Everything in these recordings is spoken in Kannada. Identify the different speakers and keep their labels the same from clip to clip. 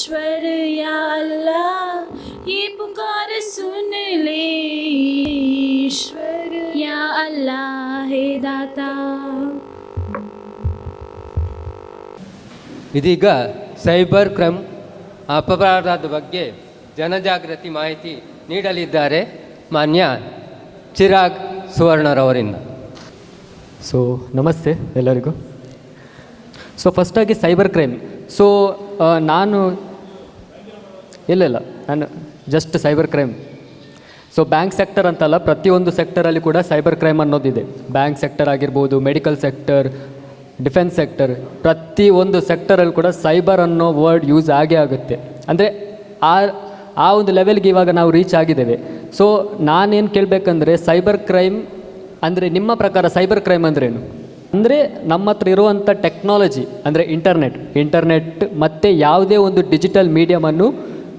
Speaker 1: ईश्वर या अल्लाह ये पुकार सुन ले ईश्वर या अल्लाह है दाता
Speaker 2: ಇದೀಗ ಸೈಬರ್ ಕ್ರೈಮ್ ಅಪರಾಧದ ಬಗ್ಗೆ ಜನಜಾಗೃತಿ ಮಾಹಿತಿ ನೀಡಲಿದ್ದಾರೆ ಮಾನ್ಯ ಚಿರಾಗ್ ಸುವರ್ಣರವರಿಂದ
Speaker 3: ಸೊ ನಮಸ್ತೆ ಎಲ್ಲರಿಗೂ ಸೊ ಫಸ್ಟಾಗಿ ಸೈಬರ್ ಕ್ರೈಮ್ ಸೊ ನಾನು ಇಲ್ಲ ಇಲ್ಲ. ನಾನು just cyber crime so bank sector ಅಂತಲ್ಲ, ಪ್ರತಿಯೊಂದು ಸೆಕ್ಟರಲ್ಲಿ ಕೂಡ ಸೈಬರ್ ಕ್ರೈಮ್ ಅನ್ನೋದಿದೆ. ಬ್ಯಾಂಕ್ ಸೆಕ್ಟರ್ ಆಗಿರ್ಬೋದು ಮೆಡಿಕಲ್ ಸೆಕ್ಟರ್ ಡಿಫೆನ್ಸ್ ಸೆಕ್ಟರ್ ಪ್ರತಿ ಒಂದು ಸೆಕ್ಟರಲ್ಲಿ ಕೂಡ ಸೈಬರ್ ಅನ್ನೋ ವರ್ಡ್ ಯೂಸ್ ಆಗೇ ಆಗುತ್ತೆ. ಅಂದರೆ, ಆ ಆ ಒಂದು ಲೆವೆಲ್ಗೆ ಇವಾಗ ನಾವು ರೀಚ್ ಆಗಿದ್ದೇವೆ. ಸೊ ನಾನೇನು ಕೇಳಬೇಕಂದ್ರೆ ಸೈಬರ್ ಕ್ರೈಮ್ ಅಂದರೆ ನಿಮ್ಮ ಪ್ರಕಾರ ಸೈಬರ್ ಕ್ರೈಮ್ ಅಂದ್ರೇನು? ಅಂದರೆ, ನಮ್ಮ ಹತ್ರ ಇರುವಂಥ ಟೆಕ್ನಾಲಜಿ ಅಂದರೆ ಇಂಟರ್ನೆಟ್ ಇಂಟರ್ನೆಟ್ ಮತ್ತು ಯಾವುದೇ ಒಂದು ಡಿಜಿಟಲ್ ಮೀಡಿಯಮನ್ನು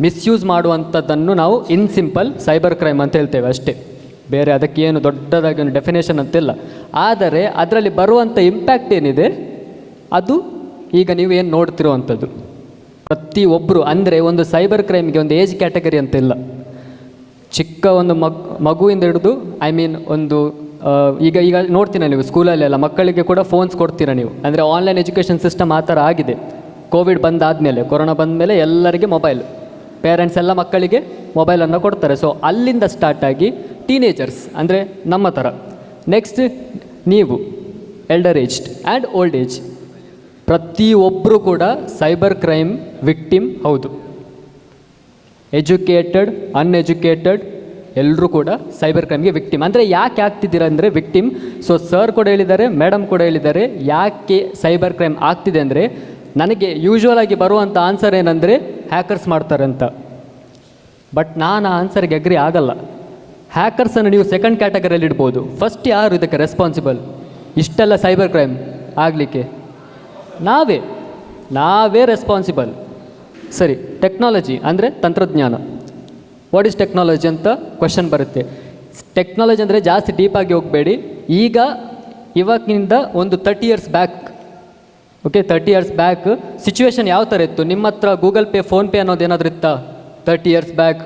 Speaker 3: ಮಿಸ್ಯೂಸ್ ಮಾಡುವಂಥದ್ದನ್ನು ನಾವು ಇನ್ ಸಿಂಪಲ್ ಸೈಬರ್ ಕ್ರೈಮ್ ಅಂತ ಹೇಳ್ತೇವೆ ಅಷ್ಟೇ. ಬೇರೆ ಅದಕ್ಕೆ ಏನು ದೊಡ್ಡದಾಗಿ ಒಂದು ಡೆಫಿನೇಷನ್ ಅಂತಿಲ್ಲ. ಆದರೆ ಅದರಲ್ಲಿ ಬರುವಂಥ ಇಂಪ್ಯಾಕ್ಟ್ ಏನಿದೆ? ಅದು ಈಗ ನೀವು ಏನು ನೋಡ್ತಿರುವಂಥದ್ದು. ಪ್ರತಿಯೊಬ್ಬರು ಅಂದರೆ ಒಂದು ಸೈಬರ್ ಕ್ರೈಮ್ಗೆ ಒಂದು ಏಜ್ ಕ್ಯಾಟಗರಿ ಅಂತ ಇಲ್ಲ ಚಿಕ್ಕ ಒಂದು ಮಗ್, ಮಗುವಿಂದ ಹಿಡಿದು ಐ ಮೀನ್ ಒಂದು ಈಗ ಈಗ ನೋಡ್ತೀರಾ ನೀವು ಸ್ಕೂಲಲ್ಲೆಲ್ಲ ಮಕ್ಕಳಿಗೆ ಕೂಡ ಫೋನ್ಸ್ ಕೊಡ್ತೀರಾ ನೀವು? ಅಂದರೆ ಆನ್ಲೈನ್ ಎಜುಕೇಷನ್ ಸಿಸ್ಟಮ್ ಆ ಥರ ಆಗಿದೆ. ಕೋವಿಡ್ ಬಂದಾದಮೇಲೆ, ಕೊರೋನಾ ಬಂದ ಮೇಲೆ ಎಲ್ಲರಿಗೆ ಮೊಬೈಲ್ ಪೇರೆಂಟ್ಸ್ ಎಲ್ಲ ಮಕ್ಕಳಿಗೆ ಮೊಬೈಲನ್ನು ಕೊಡ್ತಾರೆ. ಸೊ ಅಲ್ಲಿಂದ ಸ್ಟಾರ್ಟ್ ಆಗಿ ಟೀನೇಜರ್ಸ್ ಅಂದರೆ ನಮ್ಮ ಥರ. ನೆಕ್ಸ್ಟ್ ನೀವು elder aged and old age ಪ್ರತಿಯೊಬ್ಬರು ಕೂಡ ಸೈಬರ್ ಕ್ರೈಮ್ ವಿಕ್ಟಿಮ್ ಹೌದು. ಎಜುಕೇಟೆಡ್ ಅನ್ಎಜುಕೇಟೆಡ್ ಎಲ್ಲರೂ ಕೂಡ ಸೈಬರ್ ಕ್ರೈಮ್ಗೆ ವಿಕ್ಟಿಮ್ ಅಂದರೆ ಯಾಕೆ ಆಗ್ತಿದ್ದೀರಾ ಅಂದರೆ ವಿಕ್ಟಿಮ್ ಸೊ ಸರ್ ಕೂಡ ಹೇಳಿದ್ದಾರೆ ಮೇಡಮ್ ಕೂಡ ಹೇಳಿದ್ದಾರೆ, ಯಾಕೆ ಸೈಬರ್ ಕ್ರೈಮ್ ಆಗ್ತಿದೆ ಅಂದರೆ, ನನಗೆ ಯೂಶುವಲ್ ಆಗಿ ಬರುವಂಥ ಆನ್ಸರ್ ಏನಂದರೆ ಹ್ಯಾಕರ್ಸ್ ಮಾಡ್ತಾರೆ ಅಂತ ಬಟ್ ನಾನು ಆ ಆನ್ಸರ್ಗೆ ಅಗ್ರಿ ಆಗಲ್ಲ. ಹ್ಯಾಕರ್ಸನ್ನು ನೀವು ಸೆಕೆಂಡ್ ಕ್ಯಾಟಗರಿಯಲ್ಲಿ ಇಡ್ಬೋದು. ಫಸ್ಟ್ ಯಾರು ಇದಕ್ಕೆ ರೆಸ್ಪಾನ್ಸಿಬಲ್ ಇಷ್ಟೆಲ್ಲ ಸೈಬರ್ ಕ್ರೈಮ್ ಆಗಲಿಕ್ಕೆ? ನಾವೇ. ನಾವೇ ರೆಸ್ಪಾನ್ಸಿಬಲ್ ಸರಿ ಟೆಕ್ನಾಲಜಿ ಅಂದರೆ ತಂತ್ರಜ್ಞಾನ. ವಾಟ್ ಇಸ್ ಟೆಕ್ನಾಲಜಿ ಅಂತ ಕ್ವಶನ್ ಬರುತ್ತೆ. ಟೆಕ್ನಾಲಜಿ ಅಂದರೆ ಜಾಸ್ತಿ ಡೀಪಾಗಿ ಹೋಗಬೇಡಿ. ಈಗ ಇವಾಗಿನಿಂದ ಒಂದು thirty years back okay thirty years back situation ಯಾವ ಥರ ಇತ್ತು? ನಿಮ್ಮ ಹತ್ರ ಗೂಗಲ್ ಪೇ ಫೋನ್ಪೇ ಅನ್ನೋದು ಏನಾದರೂ ಇತ್ತಾ? Thirty years back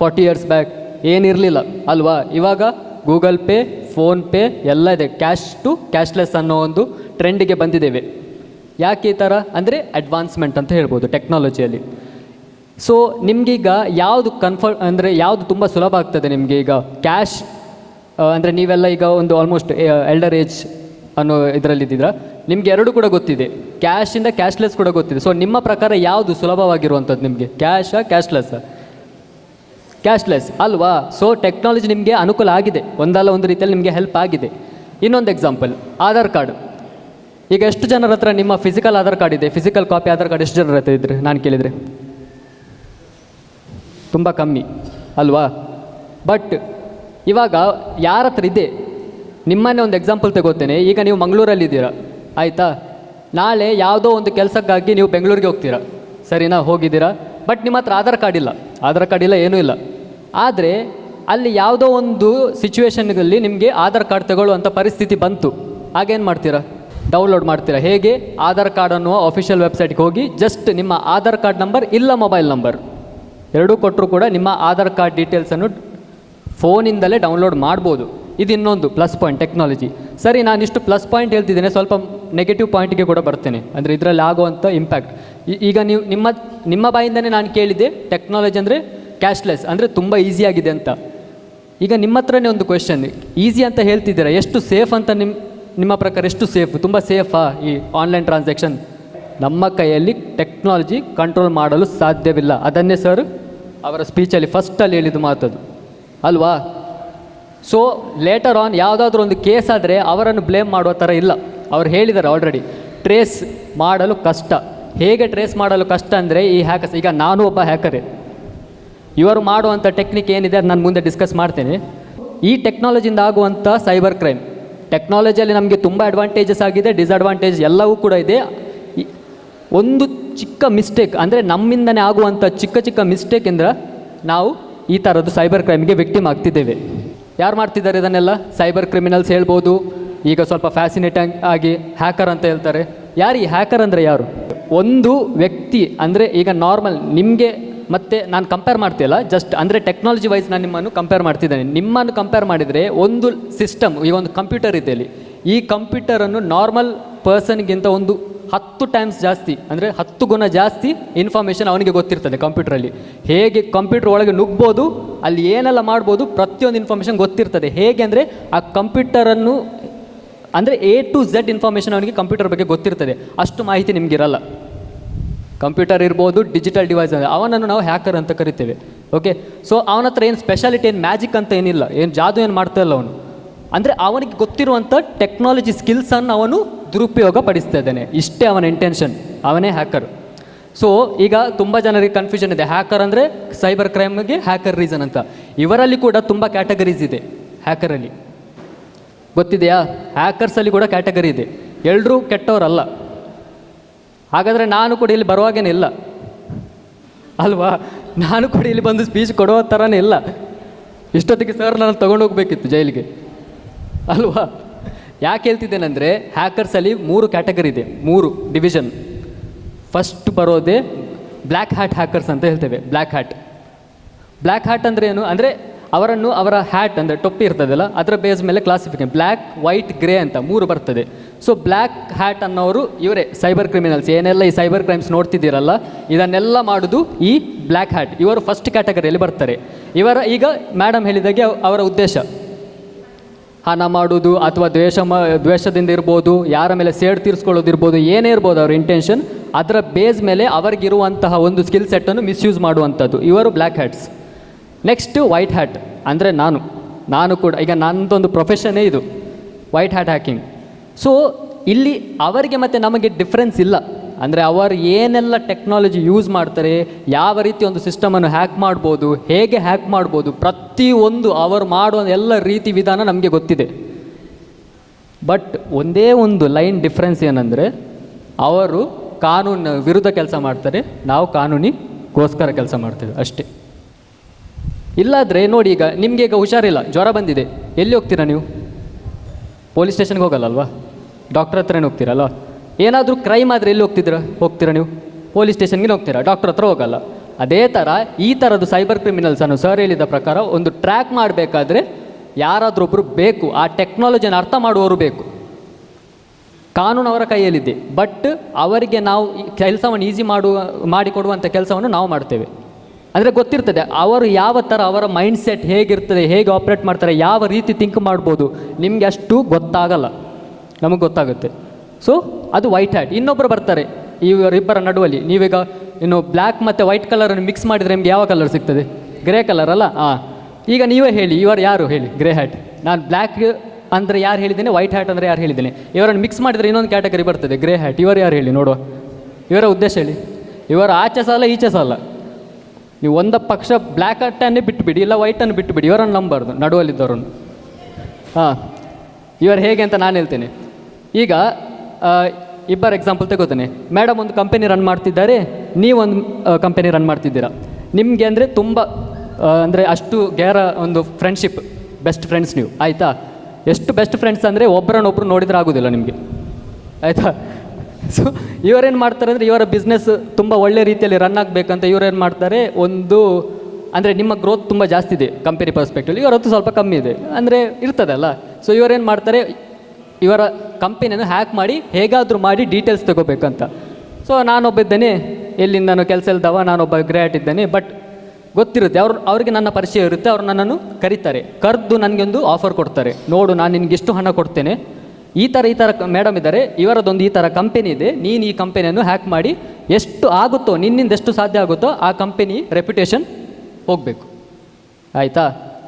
Speaker 3: forty years back ಏನಿರಲಿಲ್ಲ ಅಲ್ವಾ? ಇವಾಗ ಗೂಗಲ್ ಪೇ ಫೋನ್ಪೇ ಎಲ್ಲ ಇದೆ. ಕ್ಯಾಶ್ ಟು ಕ್ಯಾಶ್ಲೆಸ್ ಅನ್ನೋ ಒಂದು ಟ್ರೆಂಡಿಗೆ ಬಂದಿದ್ದೇವೆ. ಯಾಕೆ ಈ ಥರ ಅಂದರೆ ಅಡ್ವಾನ್ಸ್ಮೆಂಟ್ ಅಂತ ಹೇಳ್ಬೋದು ಟೆಕ್ನಾಲಜಿಯಲ್ಲಿ ಸೊ ನಿಮಗೀಗ ಯಾವುದು ಕನ್ಫರ್ ಅಂದರೆ ಯಾವುದು ತುಂಬ ಸುಲಭ ಆಗ್ತದೆ ನಿಮಗೆ ಈಗ? ಕ್ಯಾಶ್ ಅಂದರೆ ನೀವೆಲ್ಲ ಈಗ ಒಂದು ಆಲ್ಮೋಸ್ಟ್ ಎಲ್ಡರ್ ಏಜ್ ಅನ್ನೋ ಇದರಲ್ಲಿದ್ದೀರಾ ನಿಮ್ಗೆ ಎರಡು ಕೂಡ ಗೊತ್ತಿದೆ. ಕ್ಯಾಶಿಂದ ಕ್ಯಾಶ್ಲೆಸ್ ಕೂಡ ಗೊತ್ತಿದೆ. ಸೊ ನಿಮ್ಮ ಪ್ರಕಾರ ಯಾವುದು ಸುಲಭವಾಗಿರುವಂಥದ್ದು ನಿಮಗೆ? ಕ್ಯಾಶಾ ಕ್ಯಾಶ್ಲೆಸ್ ಕ್ಯಾಶ್ಲೆಸ್ ಅಲ್ವಾ? ಸೊ ಟೆಕ್ನಾಲಜಿ ನಿಮಗೆ ಅನುಕೂಲ ಆಗಿದೆ. ಒಂದಲ್ಲ ಒಂದು ರೀತಿಯಲ್ಲಿ ನಿಮಗೆ ಹೆಲ್ಪ್ ಆಗಿದೆ. ಇನ್ನೊಂದು ಎಕ್ಸಾಂಪಲ್ ಆಧಾರ್ ಕಾರ್ಡ್ ಈಗ ಎಷ್ಟು ಜನರ ಹತ್ರ ನಿಮ್ಮ ಫಿಸಿಕಲ್ ಆಧಾರ್ ಕಾರ್ಡ್ ಇದೆ? ಫಿಸಿಕಲ್ ಕಾಪಿ ಆಧಾರ್ ಕಾರ್ಡ್ ಎಷ್ಟು ಜನರ ಹತ್ರ ಇದ್ರೆ? ನಾನು ಕೇಳಿದರೆ. ತುಂಬ ಕಮ್ಮಿ. ಅಲ್ವಾ? ಬಟ್ ಇವಾಗ ಯಾರ ಹತ್ರ ಇದೆ? ನಿಮ್ಮನ್ನೇ ಒಂದು ಎಕ್ಸಾಂಪಲ್ ತಗೋತೇನೆ. ಈಗ ನೀವು ಮಂಗಳೂರಲ್ಲಿದ್ದೀರಾ ಆಯಿತಾ? ನಾಳೆ ಯಾವುದೋ ಒಂದು ಕೆಲಸಕ್ಕಾಗಿ ನೀವು ಬೆಂಗಳೂರಿಗೆ ಹೋಗ್ತೀರಾ? ಸರಿನಾ? ಹೋಗಿದ್ದೀರಾ? ಬಟ್ ನಿಮ್ಮ ಹತ್ರ ಆಧಾರ್ ಕಾರ್ಡ್ ಇಲ್ಲ. ಆಧಾರ್ ಕಾರ್ಡ್ ಇಲ್ಲ, ಏನೂ ಇಲ್ಲ. ಆದರೆ ಅಲ್ಲಿ ಯಾವುದೋ ಒಂದು ಸಿಚುವೇಶನ್ನಲ್ಲಿ ನಿಮಗೆ ಆಧಾರ್ ಕಾರ್ಡ್ ತಗೊಳ್ಳುವಂಥ ಪರಿಸ್ಥಿತಿ ಬಂತು. ಆಗೇನು ಮಾಡ್ತೀರಾ? ಡೌನ್ಲೋಡ್ ಮಾಡ್ತೀರಾ? ಹೇಗೆ? ಆಧಾರ್ ಕಾರ್ಡ್ ಅನ್ನುವ ಅಫಿಷಿಯಲ್ ವೆಬ್ಸೈಟ್ಗೆ ಹೋಗಿ ಜಸ್ಟ್ ನಿಮ್ಮ ಆಧಾರ್ ಕಾರ್ಡ್ ನಂಬರ್ ಇಲ್ಲ ಮೊಬೈಲ್ ನಂಬರ್. ಎರಡೂ ಕೊಟ್ಟರು ಕೂಡ ನಿಮ್ಮ ಆಧಾರ್ ಕಾರ್ಡ್ ಡೀಟೇಲ್ಸನ್ನು ಫೋನಿಂದಲೇ ಡೌನ್ಲೋಡ್ ಮಾಡ್ಬೋದು. ಇದು ಇನ್ನೊಂದು ಪ್ಲಸ್ ಪಾಯಿಂಟ್ ಟೆಕ್ನಾಲಜಿ ಸರಿ, ನಾನು ಇಷ್ಟು ಪ್ಲಸ್ ಪಾಯಿಂಟ್ ಹೇಳ್ತಿದ್ದೇನೆ, ಸ್ವಲ್ಪ ನೆಗೆಟಿವ್ ಪಾಯಿಂಟ್ಗೆ ಕೂಡ ಬರ್ತೇನೆ. ಅಂದರೆ ಇದರಲ್ಲಿ ಆಗುವಂಥ ಇಂಪ್ಯಾಕ್ಟ್ ಈಗ ನೀವು ನಿಮ್ಮ ನಿಮ್ಮ ಬಾಯಿಂದನೇ ನಾನು ಕೇಳಿದೆ ಟೆಕ್ನಾಲಜಿ ಅಂದರೆ ಕ್ಯಾಶ್ಲೆಸ್ ಅಂದರೆ ತುಂಬ ಈಸಿಯಾಗಿದೆ ಅಂತ. ಈಗ ನಿಮ್ಮ ಹತ್ರನೇ ಒಂದು ಕ್ವೆಶನ್ ಈಸಿ ಅಂತ ಹೇಳ್ತಿದ್ದೀರಾ? ಎಷ್ಟು ಸೇಫ್ ಅಂತ ನಿಮ್ಮ ನಿಮ್ಮ ಪ್ರಕಾರ ಎಷ್ಟು ಸೇಫ್ ತುಂಬ ಸೇಫಾ ಈ ಆನ್ಲೈನ್ ಟ್ರಾನ್ಸಾಕ್ಷನ್ ನಮ್ಮ ಕೈಯಲ್ಲಿ ಟೆಕ್ನಾಲಜಿ ಕಂಟ್ರೋಲ್ ಮಾಡಲು ಸಾಧ್ಯವಿಲ್ಲ. ಅದನ್ನೇ ಸರ್ ಅವರ ಸ್ಪೀಚಲ್ಲಿ ಫಸ್ಟಲ್ಲಿ ಹೇಳಿದ ಮಾತದು. ಅಲ್ವಾ? ಸೊ ಲೇಟರ್ ಆನ್ ಯಾವುದಾದ್ರೂ ಒಂದು ಕೇಸ್ ಆದರೆ ಅವರನ್ನು ಬ್ಲೇಮ್ ಮಾಡುವ ಥರ ಇಲ್ಲ. ಅವ್ರು ಹೇಳಿದ್ದಾರೆ ಆಲ್ರೆಡಿ ಟ್ರೇಸ್ ಮಾಡಲು ಕಷ್ಟ. ಹೇಗೆ ಟ್ರೇಸ್ ಮಾಡಲು ಕಷ್ಟ ಅಂದರೆ ಈ ಹ್ಯಾಕರ್ಸ್ ಈಗ ನಾನು ಒಬ್ಬ ಹ್ಯಾಕರೇ ಇವರು ಮಾಡುವಂಥ ಟೆಕ್ನಿಕ್ ಏನಿದೆ ಅದು ನಾನು ಮುಂದೆ ಡಿಸ್ಕಸ್ ಮಾಡ್ತೇನೆ. ಈ ಟೆಕ್ನಾಲಜಿಯಿಂದ ಆಗುವಂಥ ಸೈಬರ್ ಕ್ರೈಮ್ ಟೆಕ್ನಾಲಜಿಯಲ್ಲಿ ನಮಗೆ ತುಂಬ ಅಡ್ವಾಂಟೇಜಸ್ ಆಗಿದೆ ಡಿಸ್ಅಡ್ವಾಂಟೇಜ್ ಎಲ್ಲವೂ ಕೂಡ ಇದೆ. ಒಂದು ಚಿಕ್ಕ ಮಿಸ್ಟೇಕ್ ಅಂದರೆ ನಮ್ಮಿಂದನೇ ಆಗುವಂಥ ಚಿಕ್ಕ ಚಿಕ್ಕ ಮಿಸ್ಟೇಕಿಂದ ನಾವು ಈ ಥರದ್ದು ಸೈಬರ್ ಕ್ರೈಮ್ಗೆ ವಿಕ್ಟಿಮ್ ಆಗ್ತಿದ್ದೇವೆ. ಯಾರು ಮಾಡ್ತಿದ್ದಾರೆ ಇದನ್ನೆಲ್ಲ? ಸೈಬರ್ ಕ್ರಿಮಿನಲ್ಸ್ ಹೇಳ್ಬೋದು. ಈಗ ಸ್ವಲ್ಪ ಫ್ಯಾಸಿನೇಟಿಂಗ್ ಆಗಿ ಹ್ಯಾಕರ್ ಅಂತ ಹೇಳ್ತಾರೆ. ಯಾರು ಈ ಹ್ಯಾಕರ್ ಅಂದರೆ ಯಾರು? ಒಂದು ವ್ಯಕ್ತಿ ಅಂದರೆ ಈಗ ನಾರ್ಮಲ್ ನಿಮಗೆ ಮತ್ತೆ ನಾನು ಕಂಪೇರ್ ಮಾಡ್ತಿಲ್ಲ ಜಸ್ಟ್ ಅಂದರೆ ಟೆಕ್ನಾಲಜಿ ವೈಸ್ ನಾನು ನಿಮ್ಮನ್ನು ಕಂಪೇರ್ ಮಾಡ್ತಿದ್ದೇನೆ. ನಿಮ್ಮನ್ನು ಕಂಪೇರ್ ಮಾಡಿದರೆ ಒಂದು ಸಿಸ್ಟಮ್ ಈಗ ಒಂದು ಕಂಪ್ಯೂಟರ್ ಇದೆ ಈ ಕಂಪ್ಯೂಟರನ್ನು ನಾರ್ಮಲ್ ಪರ್ಸನ್ಗಿಂತ ಒಂದು ಹತ್ತು ಟೈಮ್ಸ್ ಜಾಸ್ತಿ, ಅಂದರೆ ಹತ್ತು ಗುಣ ಜಾಸ್ತಿ ಇನ್ಫಾರ್ಮೇಷನ್ ಅವನಿಗೆ ಗೊತ್ತಿರ್ತದೆ ಕಂಪ್ಯೂಟ್ರಲ್ಲಿ ಹೇಗೆ ಕಂಪ್ಯೂಟರ್ ಒಳಗೆ ನುಗ್ಬೋದು, ಅಲ್ಲಿ ಏನೆಲ್ಲ ಮಾಡ್ಬೋದು ಪ್ರತಿಯೊಂದು ಇನ್ಫಾರ್ಮೇಷನ್ ಗೊತ್ತಿರ್ತದೆ. ಹೇಗೆ ಅಂದರೆ ಆ ಕಂಪ್ಯೂಟರನ್ನು ಅಂದರೆ ಎ ಟು ಝೆಡ್ ಇನ್ಫಾರ್ಮೇಷನ್ ಅವನಿಗೆ ಕಂಪ್ಯೂಟರ್ ಬಗ್ಗೆ ಗೊತ್ತಿರ್ತದೆ. ಅಷ್ಟು ಮಾಹಿತಿ ನಿಮಗಿರಲ್ಲ ಕಂಪ್ಯೂಟರ್ ಇರ್ಬೋದು ಡಿಜಿಟಲ್ ಡಿವೈಸ್ ಅವನನ್ನು ನಾವು ಹ್ಯಾಕರ್ ಅಂತ ಕರಿತೇವೆ. ಓಕೆ ಸೊ ಅವನ ಹತ್ರ ಏನು ಸ್ಪೆಷಾಲಿಟಿ ಏನು ಮ್ಯಾಜಿಕ್ ಅಂತ ಏನಿಲ್ಲ. ಏನು ಜಾದು ಏನು ಮಾಡ್ತಾ ಇಲ್ಲ ಅವನು. ಅಂದರೆ ಅವನಿಗೆ ಗೊತ್ತಿರುವಂಥ ಟೆಕ್ನಾಲಜಿ ಸ್ಕಿಲ್ಸನ್ನು ಅವನು ದುರುಪಯೋಗ ಪಡಿಸ್ತಾ ಇದ್ದಾನೆ ಇಷ್ಟೇ ಅವನ ಇಂಟೆನ್ಷನ್ ಅವನೇ ಹ್ಯಾಕರ್ ಸೊ ಈಗ ತುಂಬ ಜನರಿಗೆ ಕನ್ಫ್ಯೂಷನ್ ಇದೆ. ಹ್ಯಾಕರ್ ಅಂದರೆ ಸೈಬರ್ ಕ್ರೈಮ್ಗೆ ಹ್ಯಾಕರ್ ರೀಸನ್ ಅಂತ. ಇವರಲ್ಲಿ ಕೂಡ ತುಂಬ ಕ್ಯಾಟಗರೀಸ್ ಇದೆ ಹ್ಯಾಕರಲ್ಲಿ ಗೊತ್ತಿದೆಯಾ? ಹ್ಯಾಕರ್ಸಲ್ಲಿ ಕೂಡ ಕ್ಯಾಟಗರಿ ಇದೆ. ಎಲ್ಲರೂ ಕೆಟ್ಟವರಲ್ಲ. ಹಾಗಾದರೆ ನಾನು ಕೂಡ ಇಲ್ಲಿ ಬರುವಾಗೇನೆ ಇಲ್ಲ? ಅಲ್ವಾ? ನಾನು ಕೂಡ ಇಲ್ಲಿ ಬಂದು ಸ್ಪೀಚ್ ಕೊಡೋ ಥರನೇ ಇಲ್ಲ. ಇಷ್ಟೊತ್ತಿಗೆ ಸರ್ ನಾನು ತಗೊಂಡು ಹೋಗ್ಬೇಕಿತ್ತು ಜೈಲಿಗೆ. ಅಲ್ವಾ? ಯಾಕೆ ಹೇಳ್ತಿದ್ದೇನೆಂದರೆ ಹ್ಯಾಕರ್ಸಲ್ಲಿ ಮೂರು ಕ್ಯಾಟಗರಿ ಇದೆ, ಮೂರು ಡಿವಿಷನ್ ಫಸ್ಟ್ ಬರೋದೇ ಬ್ಲ್ಯಾಕ್ ಹ್ಯಾಟ್ ಹ್ಯಾಕರ್ಸ್ ಅಂತ ಹೇಳ್ತೇವೆ ಬ್ಲ್ಯಾಕ್ ಹ್ಯಾಟ್ ಬ್ಲ್ಯಾಕ್ ಹ್ಯಾಟ್ ಅಂದರೆ ಏನು? ಅಂದರೆ ಅವರನ್ನು ಅವರ ಹ್ಯಾಟ್ ಅಂದರೆ ಟೊಪ್ಪಿ ಇರ್ತದಲ್ಲ, ಅದರ ಬೇಸ್ ಮೇಲೆ ಕ್ಲಾಸಿಫಿಕೇಶನ್ ಬ್ಲ್ಯಾಕ್ ವೈಟ್ ಗ್ರೇ ಅಂತ ಮೂರು ಬರ್ತದೆ. ಸೊ ಬ್ಲ್ಯಾಕ್ ಹ್ಯಾಟ್ ಅನ್ನೋರು ಇವರೇ ಸೈಬರ್ ಕ್ರಿಮಿನಲ್ಸ್ ಏನೆಲ್ಲ ಈ ಸೈಬರ್ ಕ್ರೈಮ್ಸ್ ನೋಡ್ತಿದ್ದೀರಲ್ಲ, ಇದನ್ನೆಲ್ಲ ಮಾಡೋದು ಈ ಬ್ಲ್ಯಾಕ್ ಹ್ಯಾಟ್ ಇವರು ಫಸ್ಟ್ ಕ್ಯಾಟಗರಿಯಲ್ಲಿ ಬರ್ತಾರೆ. ಇವರ ಈಗ ಮೇಡಮ್ ಹೇಳಿದಾಗೆ ಅವ್- ಅವರ ಉದ್ದೇಶ. ಹಣ ಮಾಡೋದು ಅಥವಾ ದ್ವೇಷ ಮ, ದ್ವೇಷದಿಂದ ಇರ್ಬೋದು, ಯಾರ ಮೇಲೆ ಸೇಡ್ ತೀರಿಸ್ಕೊಳ್ಳೋದು ಇರ್ಬೋದು, ಏನೇ ಇರ್ಬೋದು ಅವ್ರ ಇಂಟೆನ್ಷನ್ ಅದರ ಬೇಸ್ ಮೇಲೆ ಅವರಿಗಿರುವಂತಹ ಒಂದು ಸ್ಕಿಲ್ ಸೆಟ್ಟನ್ನು ಮಿಸ್ಯೂಸ್ ಮಾಡುವಂಥದ್ದು. ಇವರು black hats next white hat ಅಂದರೆ ನಾನು. ನಾನು ಕೂಡ, ಈಗ ನನ್ನದೊಂದು ಪ್ರೊಫೆಷನ್ನೇ ಇದು. ವೈಟ್ ಹ್ಯಾಟ್ ಹ್ಯಾಕಿಂಗ್ ಸೊ ಇಲ್ಲಿ ಅವರಿಗೆ ಮತ್ತು ನಮಗೆ ಡಿಫ್ರೆನ್ಸ್ ಇಲ್ಲ. ಅಂದರೆ ಅವರು ಏನೆಲ್ಲ ಟೆಕ್ನಾಲಜಿ ಯೂಸ್ ಮಾಡ್ತಾರೆ, ಯಾವ ರೀತಿ ಒಂದು ಸಿಸ್ಟಮನ್ನು ಹ್ಯಾಕ್ ಮಾಡ್ಬೋದು, ಹೇಗೆ ಹ್ಯಾಕ್ ಮಾಡ್ಬೋದು ಪ್ರತಿಯೊಂದು ಅವರು ಮಾಡುವ ಎಲ್ಲ ರೀತಿ ವಿಧಾನ ನಮಗೆ ಗೊತ್ತಿದೆ. ಬಟ್ ಒಂದೇ ಒಂದು ಲೈನ್ ಡಿಫ್ರೆನ್ಸ್ ಏನಂದರೆ, ಅವರು ಕಾನೂನು ವಿರುದ್ಧ ಕೆಲಸ ಮಾಡ್ತಾರೆ, ನಾವು ಕಾನೂನಿಗೋಸ್ಕರ ಕೆಲಸ ಮಾಡ್ತೇವೆ ಅಷ್ಟೇ. ಇಲ್ಲಾದರೆ ನೋಡಿ ಈಗ, ನಿಮಗೆ ಈಗ ಹುಷಾರಿಲ್ಲ, ಜ್ವರ ಬಂದಿದೆ, ಎಲ್ಲಿ ಹೋಗ್ತೀರಾ ನೀವು? ಪೊಲೀಸ್ ಸ್ಟೇಷನ್ಗೆ ಹೋಗಲ್ಲಲ್ವಾ ಡಾಕ್ಟರ್ ಹತ್ರನೇ ಹೋಗ್ತೀರಲ್ವ ಏನಾದರೂ ಕ್ರೈಮ್ ಆದರೆ ಎಲ್ಲಿ ಹೋಗ್ತಿದ್ದೀರಾ ಹೋಗ್ತೀರಾ ನೀವು? ಪೊಲೀಸ್ ಸ್ಟೇಷನ್ಗೆ ಹೋಗ್ತೀರಾ? ಡಾಕ್ಟರ್ ಹತ್ರ ಹೋಗಲ್ಲ. ಅದೇ ಥರ ಈ ಥರದ್ದು ಸೈಬರ್ ಕ್ರಿಮಿನಲ್ಸನ್ನು ಸರ್ ಹೇಳಿದ ಪ್ರಕಾರ ಒಂದು ಟ್ರ್ಯಾಕ್ ಮಾಡಬೇಕಾದ್ರೆ ಯಾರಾದರೂ ಒಬ್ಬರು ಬೇಕು. ಆ ಟೆಕ್ನಾಲಜಿಯನ್ನು ಅರ್ಥ ಮಾಡುವವರು ಬೇಕು. ಕಾನೂನು ಅವರ ಕೈಯಲ್ಲಿದೆ. ಬಟ್ ಅವರಿಗೆ ನಾವು ಕೆಲಸವನ್ನು ಈಸಿ ಮಾಡುವ ಮಾಡಿಕೊಡುವಂಥ ಕೆಲಸವನ್ನು ನಾವು ಮಾಡ್ತೇವೆ. ಅಂದರೆ ಗೊತ್ತಿರ್ತದೆ, ಅವರು ಯಾವ ಥರ ಅವರ ಮೈಂಡ್ ಸೆಟ್ ಹೇಗಿರ್ತದೆ, ಹೇಗೆ ಆಪ್ರೇಟ್ ಮಾಡ್ತಾರೆ, ಯಾವ ರೀತಿ ಥಿಂಕ್ ಮಾಡ್ಬೋದು, ನಿಮಗೆ ಅಷ್ಟು ಗೊತ್ತಾಗಲ್ಲ. ನಮಗೆ ಗೊತ್ತಾಗುತ್ತೆ. ಸೊ ಅದು ವೈಟ್ ಹ್ಯಾಟ್ ಇನ್ನೊಬ್ಬರು ಬರ್ತಾರೆ ಇವರಿಬ್ಬರ ನಡುವಲ್ಲಿ. ನೀವೀಗ ಇನ್ನು ಬ್ಲ್ಯಾಕ್ ಮತ್ತು ವೈಟ್ ಕಲರನ್ನು ಮಿಕ್ಸ್ ಮಾಡಿದರೆ ನಿಮ್ಗೆ ಯಾವ ಕಲರ್ ಸಿಗ್ತದೆ? ಗ್ರೇ ಕಲರ್ ಅಲ್ಲ? ಹಾಂ ಈಗ ನೀವೇ ಹೇಳಿ, ಇವರು ಯಾರು ಹೇಳಿ? ಗ್ರೇ ಹ್ಯಾಟ್ ನಾನು ಬ್ಲ್ಯಾಕ್ ಅಂದರೆ ಯಾರು ಹೇಳಿದ್ದೇನೆ ವೈಟ್ ಹ್ಯಾಟ್ ಅಂದರೆ ಯಾರು ಹೇಳಿದ್ದೇನೆ. ಇವರನ್ನು ಮಿಕ್ಸ್ ಮಾಡಿದರೆ ಇನ್ನೊಂದು ಕ್ಯಾಟಗರಿ ಬರ್ತದೆ ಗ್ರೇ ಹ್ಯಾಟ್ ಇವರು ಯಾರು ಹೇಳಿ ನೋಡುವ? ಇವರ ಉದ್ದೇಶ ಹೇಳಿ. ಇವರ ಆಚೆ ಸಾಲ, ಈಚೆ ಸಾಲ. ನೀವು ಒಂದು ಪಕ್ಷ ಬ್ಲ್ಯಾಕ್ ಹ್ಯಾಟನ್ನೇ ಬಿಟ್ಟುಬಿಡಿ ಇಲ್ಲ ವೈಟನ್ನು ಬಿಟ್ಟುಬಿಡಿ ಇವರನ್ನು ನಂಬಾರ್ದು ನಡುವಲ್ಲಿದ್ದವರನ್ನು. ಹಾಂ ಇವರು ಹೇಗೆ ಅಂತ ನಾನು ಹೇಳ್ತೇನೆ. ಈಗ ಇಬ್ಬರು ಎಕ್ಸಾಂಪಲ್ ತಗೋತೇನೆ ಮೇಡಮ್ ಒಂದು ಕಂಪನಿ ರನ್ ಮಾಡ್ತಿದ್ದಾರೆ, ನೀವೊಂದು ಕಂಪನಿ ರನ್ ಮಾಡ್ತಿದ್ದೀರಾ. ನಿಮಗೆ ಅಂದರೆ ತುಂಬ ಅಂದರೆ ಅಷ್ಟು ಗೇರ ಒಂದು ಫ್ರೆಂಡ್ಶಿಪ್ ಬೆಸ್ಟ್ ಫ್ರೆಂಡ್ಸ್ ನೀವು, ಆಯಿತಾ? ಎಷ್ಟು ಬೆಸ್ಟ್ ಫ್ರೆಂಡ್ಸ್ ಅಂದರೆ ಒಬ್ಬರನ್ನೊಬ್ಬರು ನೋಡಿದ್ರೆ ಆಗೋದಿಲ್ಲ ನಿಮಗೆ. ಆಯಿತಾ? ಸೊ ಇವರೇನು ಮಾಡ್ತಾರೆ ಅಂದರೆ ಇವರ ಬಿಸ್ನೆಸ್ ತುಂಬ ಒಳ್ಳೆ ರೀತಿಯಲ್ಲಿ ರನ್ ಆಗಬೇಕಂತ ಇವರೇನು ಮಾಡ್ತಾರೆ, ಒಂದು, ಅಂದರೆ ನಿಮ್ಮ ಗ್ರೋತ್ ತುಂಬ ಜಾಸ್ತಿ ಇದೆ ಕಂಪನಿ ಪರ್ಸ್ಪೆಕ್ಟಿವ್ ಇವರತ್ತು ಸ್ವಲ್ಪ ಕಮ್ಮಿ ಇದೆ. ಅಂದರೆ ಇರ್ತದಲ್ಲ. ಸೊ ಇವರೇನು ಮಾಡ್ತಾರೆ ಇವರ ಕಂಪನಿಯನ್ನು ಹ್ಯಾಕ್ ಮಾಡಿ ಹೇಗಾದರೂ ಮಾಡಿ ಡೀಟೇಲ್ಸ್ ತಗೋಬೇಕಂತ. ಸೊ ನಾನೊಬ್ಬ ಇದ್ದೇನೆ, ಎಲ್ಲಿಂದ ನಾನು ಕೆಲಸ ಇಲ್ದವ, ನಾನೊಬ್ಬ ಗ್ರೇಟ್ ಇದ್ದೇನೆ ಬಟ್ ಗೊತ್ತಿರುತ್ತೆ, ಅವ್ರು, ಅವ್ರಿಗೆ ನನ್ನ ಪರಿಚಯ ಇರುತ್ತೆ, ಅವ್ರು ನನ್ನನ್ನು ಕರೀತಾರೆ. ಕರೆದು ನನಗೊಂದು ಆಫರ್ ಕೊಡ್ತಾರೆ. ನೋಡು, ನಾನು ನಿನಗೆ ಎಷ್ಟು ಹಣ ಕೊಡ್ತೇನೆ. ಈ ಥರ ಈ ಥರ ಮೇಡಮ್ ಇದ್ದಾರೆ, ಇವರದೊಂದು ಈ ಥರ ಕಂಪನಿ ಇದೆ, ನೀನು ಈ ಕಂಪನಿಯನ್ನು ಹ್ಯಾಕ್ ಮಾಡಿ ಎಷ್ಟು ಆಗುತ್ತೋ, ನಿನ್ನಿಂದ ಎಷ್ಟು ಸಾಧ್ಯ ಆಗುತ್ತೋ, ಆ ಕಂಪನಿ ರೆಪ್ಯುಟೇಷನ್ ಹೋಗಬೇಕು. ಆಯಿತಾ?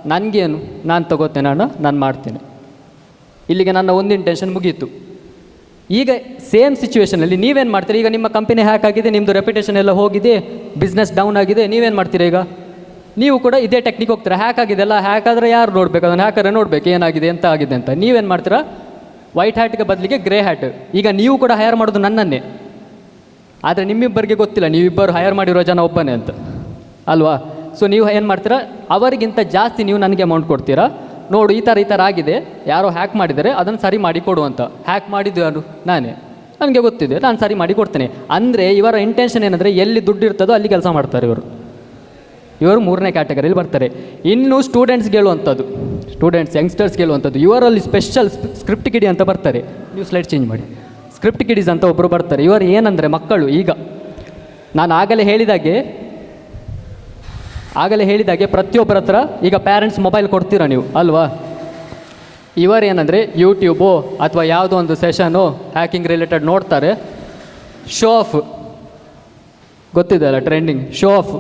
Speaker 3: ನನಗೇನು, ನಾನು ತಗೋತೇನೆ ಹಣ ನಾನು ಮಾಡ್ತೇನೆ. ಇಲ್ಲಿಗೆ ನನ್ನ ಒಂದು ಇಂಟೆನ್ಷನ್ ಮುಗೀತು. ಈಗ ಸೇಮ್ ಸಿಚುವೇಶನಲ್ಲಿ ನೀವೇನು ಮಾಡ್ತೀರಿ? ಈಗ ನಿಮ್ಮ ಕಂಪನಿ ಹ್ಯಾಕ್ ಆಗಿದೆ ನಿಮ್ಮದು ರೆಪ್ಯುಟೇಷನ್ ಎಲ್ಲ ಹೋಗಿದೆ ಬಿಸ್ನೆಸ್ ಡೌನ್ ಆಗಿದೆ, ನೀವೇನು ಮಾಡ್ತೀರಾ ಈಗ? ನೀವು ಕೂಡ ಇದೇ ಟೆಕ್ನಿಕ್ ಹೋಗ್ತೀರಾ? ಹ್ಯಾಕ್ ಆಗಿದೆ ಅಲ್ಲ ಹ್ಯಾಕ್ ಆದರೆ ಯಾರು ನೋಡಬೇಕು? ಅದನ್ನು ಹ್ಯಾಕರೇ ನೋಡಬೇಕು, ಏನಾಗಿದೆ ಎಂತ ಆಗಿದೆ ಅಂತ. ನೀವೇನು ಮಾಡ್ತೀರಾ? ವೈಟ್ ಹ್ಯಾಟ್ಗೆ ಬದಲಿಗೆ ಗ್ರೇ ಹ್ಯಾಟ್ ಈಗ ನೀವು ಕೂಡ ಹೈರ್ ಮಾಡೋದು ನನ್ನನ್ನೇ. ಆದರೆ ನಿಮ್ಮಿಬ್ಬರಿಗೆ ಗೊತ್ತಿಲ್ಲ, ನೀವಿಬ್ಬರು ಹೈರ್ ಮಾಡಿರೋ ಜನ ಒಬ್ಬನೇ ಅಂತ. ಅಲ್ವಾ? ಸೊ ನೀವು ಏನು ಮಾಡ್ತೀರಾ? ಅವರಿಗಿಂತ ಜಾಸ್ತಿ ನೀವು ನನಗೆ ಅಮೌಂಟ್ ಕೊಡ್ತೀರಾ? ನೋಡು, ಈ ಥರ ಈ ಥರ ಆಗಿದೆ. ಯಾರೋ ಹ್ಯಾಕ್ ಮಾಡಿದರೆ ಅದನ್ನು ಸರಿ ಮಾಡಿ ಕೊಡು ಅಂತ. ಹ್ಯಾಕ್ ಮಾಡಿದ್ದು ಯಾರು? ನಾನೇ. ನನಗೆ ಗೊತ್ತಿದೆ, ನಾನು ಸರಿ ಮಾಡಿ ಕೊಡ್ತೇನೆ. ಅಂದರೆ ಇವರ ಇಂಟೆನ್ಷನ್ ಏನಂದರೆ ಎಲ್ಲಿ ದುಡ್ಡು ಇರ್ತದೋ ಅಲ್ಲಿ ಕೆಲಸ ಮಾಡ್ತಾರೆ ಇವರು. ಇವರು ಮೂರನೇ ಕ್ಯಾಟಗರಿಯಲ್ಲಿ ಬರ್ತಾರೆ. ಇನ್ನು ಸ್ಟೂಡೆಂಟ್ಸ್ ಹೇಳುವಂಥದ್ದು ಸ್ಟೂಡೆಂಟ್ಸ್ ಯಂಗ್ಸ್ಟರ್ಸ್ ಹೇಳುವಂಥದ್ದು ಇವರಲ್ಲಿ ಸ್ಪೆಷಲ್ ಸ್ಕ್ರಿಪ್ಟ್ ಕಿಡಿ ಅಂತ ಬರ್ತಾರೆ. ನೀವು ಸ್ಲೈಡ್ ಚೇಂಜ್ ಮಾಡಿ. ಸ್ಕ್ರಿಪ್ಟ್ ಕಿಡೀಸ್ ಅಂತ ಒಬ್ಬರು ಬರ್ತಾರೆ. ಇವರು ಏನಂದರೆ ಮಕ್ಕಳು, ಈಗ. ನಾನು ಆಗಲೇ ಹೇಳಿದಾಗೆ ಆಗಲೇ ಹೇಳಿದಾಗೆ ಪ್ರತಿಯೊಬ್ಬರ ಹತ್ರ ಈಗ ಪ್ಯಾರೆಂಟ್ಸ್ ಮೊಬೈಲ್ ಕೊಡ್ತೀರಾ ನೀವು? ಅಲ್ವಾ? ಇವರೇನಂದರೆ ಯೂಟ್ಯೂಬು ಅಥವಾ ಯಾವುದೋ ಒಂದು ಸೆಷನು ಹ್ಯಾಕಿಂಗ್ ರಿಲೇಟೆಡ್ ನೋಡ್ತಾರೆ. ಶೋ ಆಫ್ ಗೊತ್ತಿದೆ ಅಲ್ಲ ಟ್ರೆಂಡಿಂಗ್ ಶೋ ಆಫ್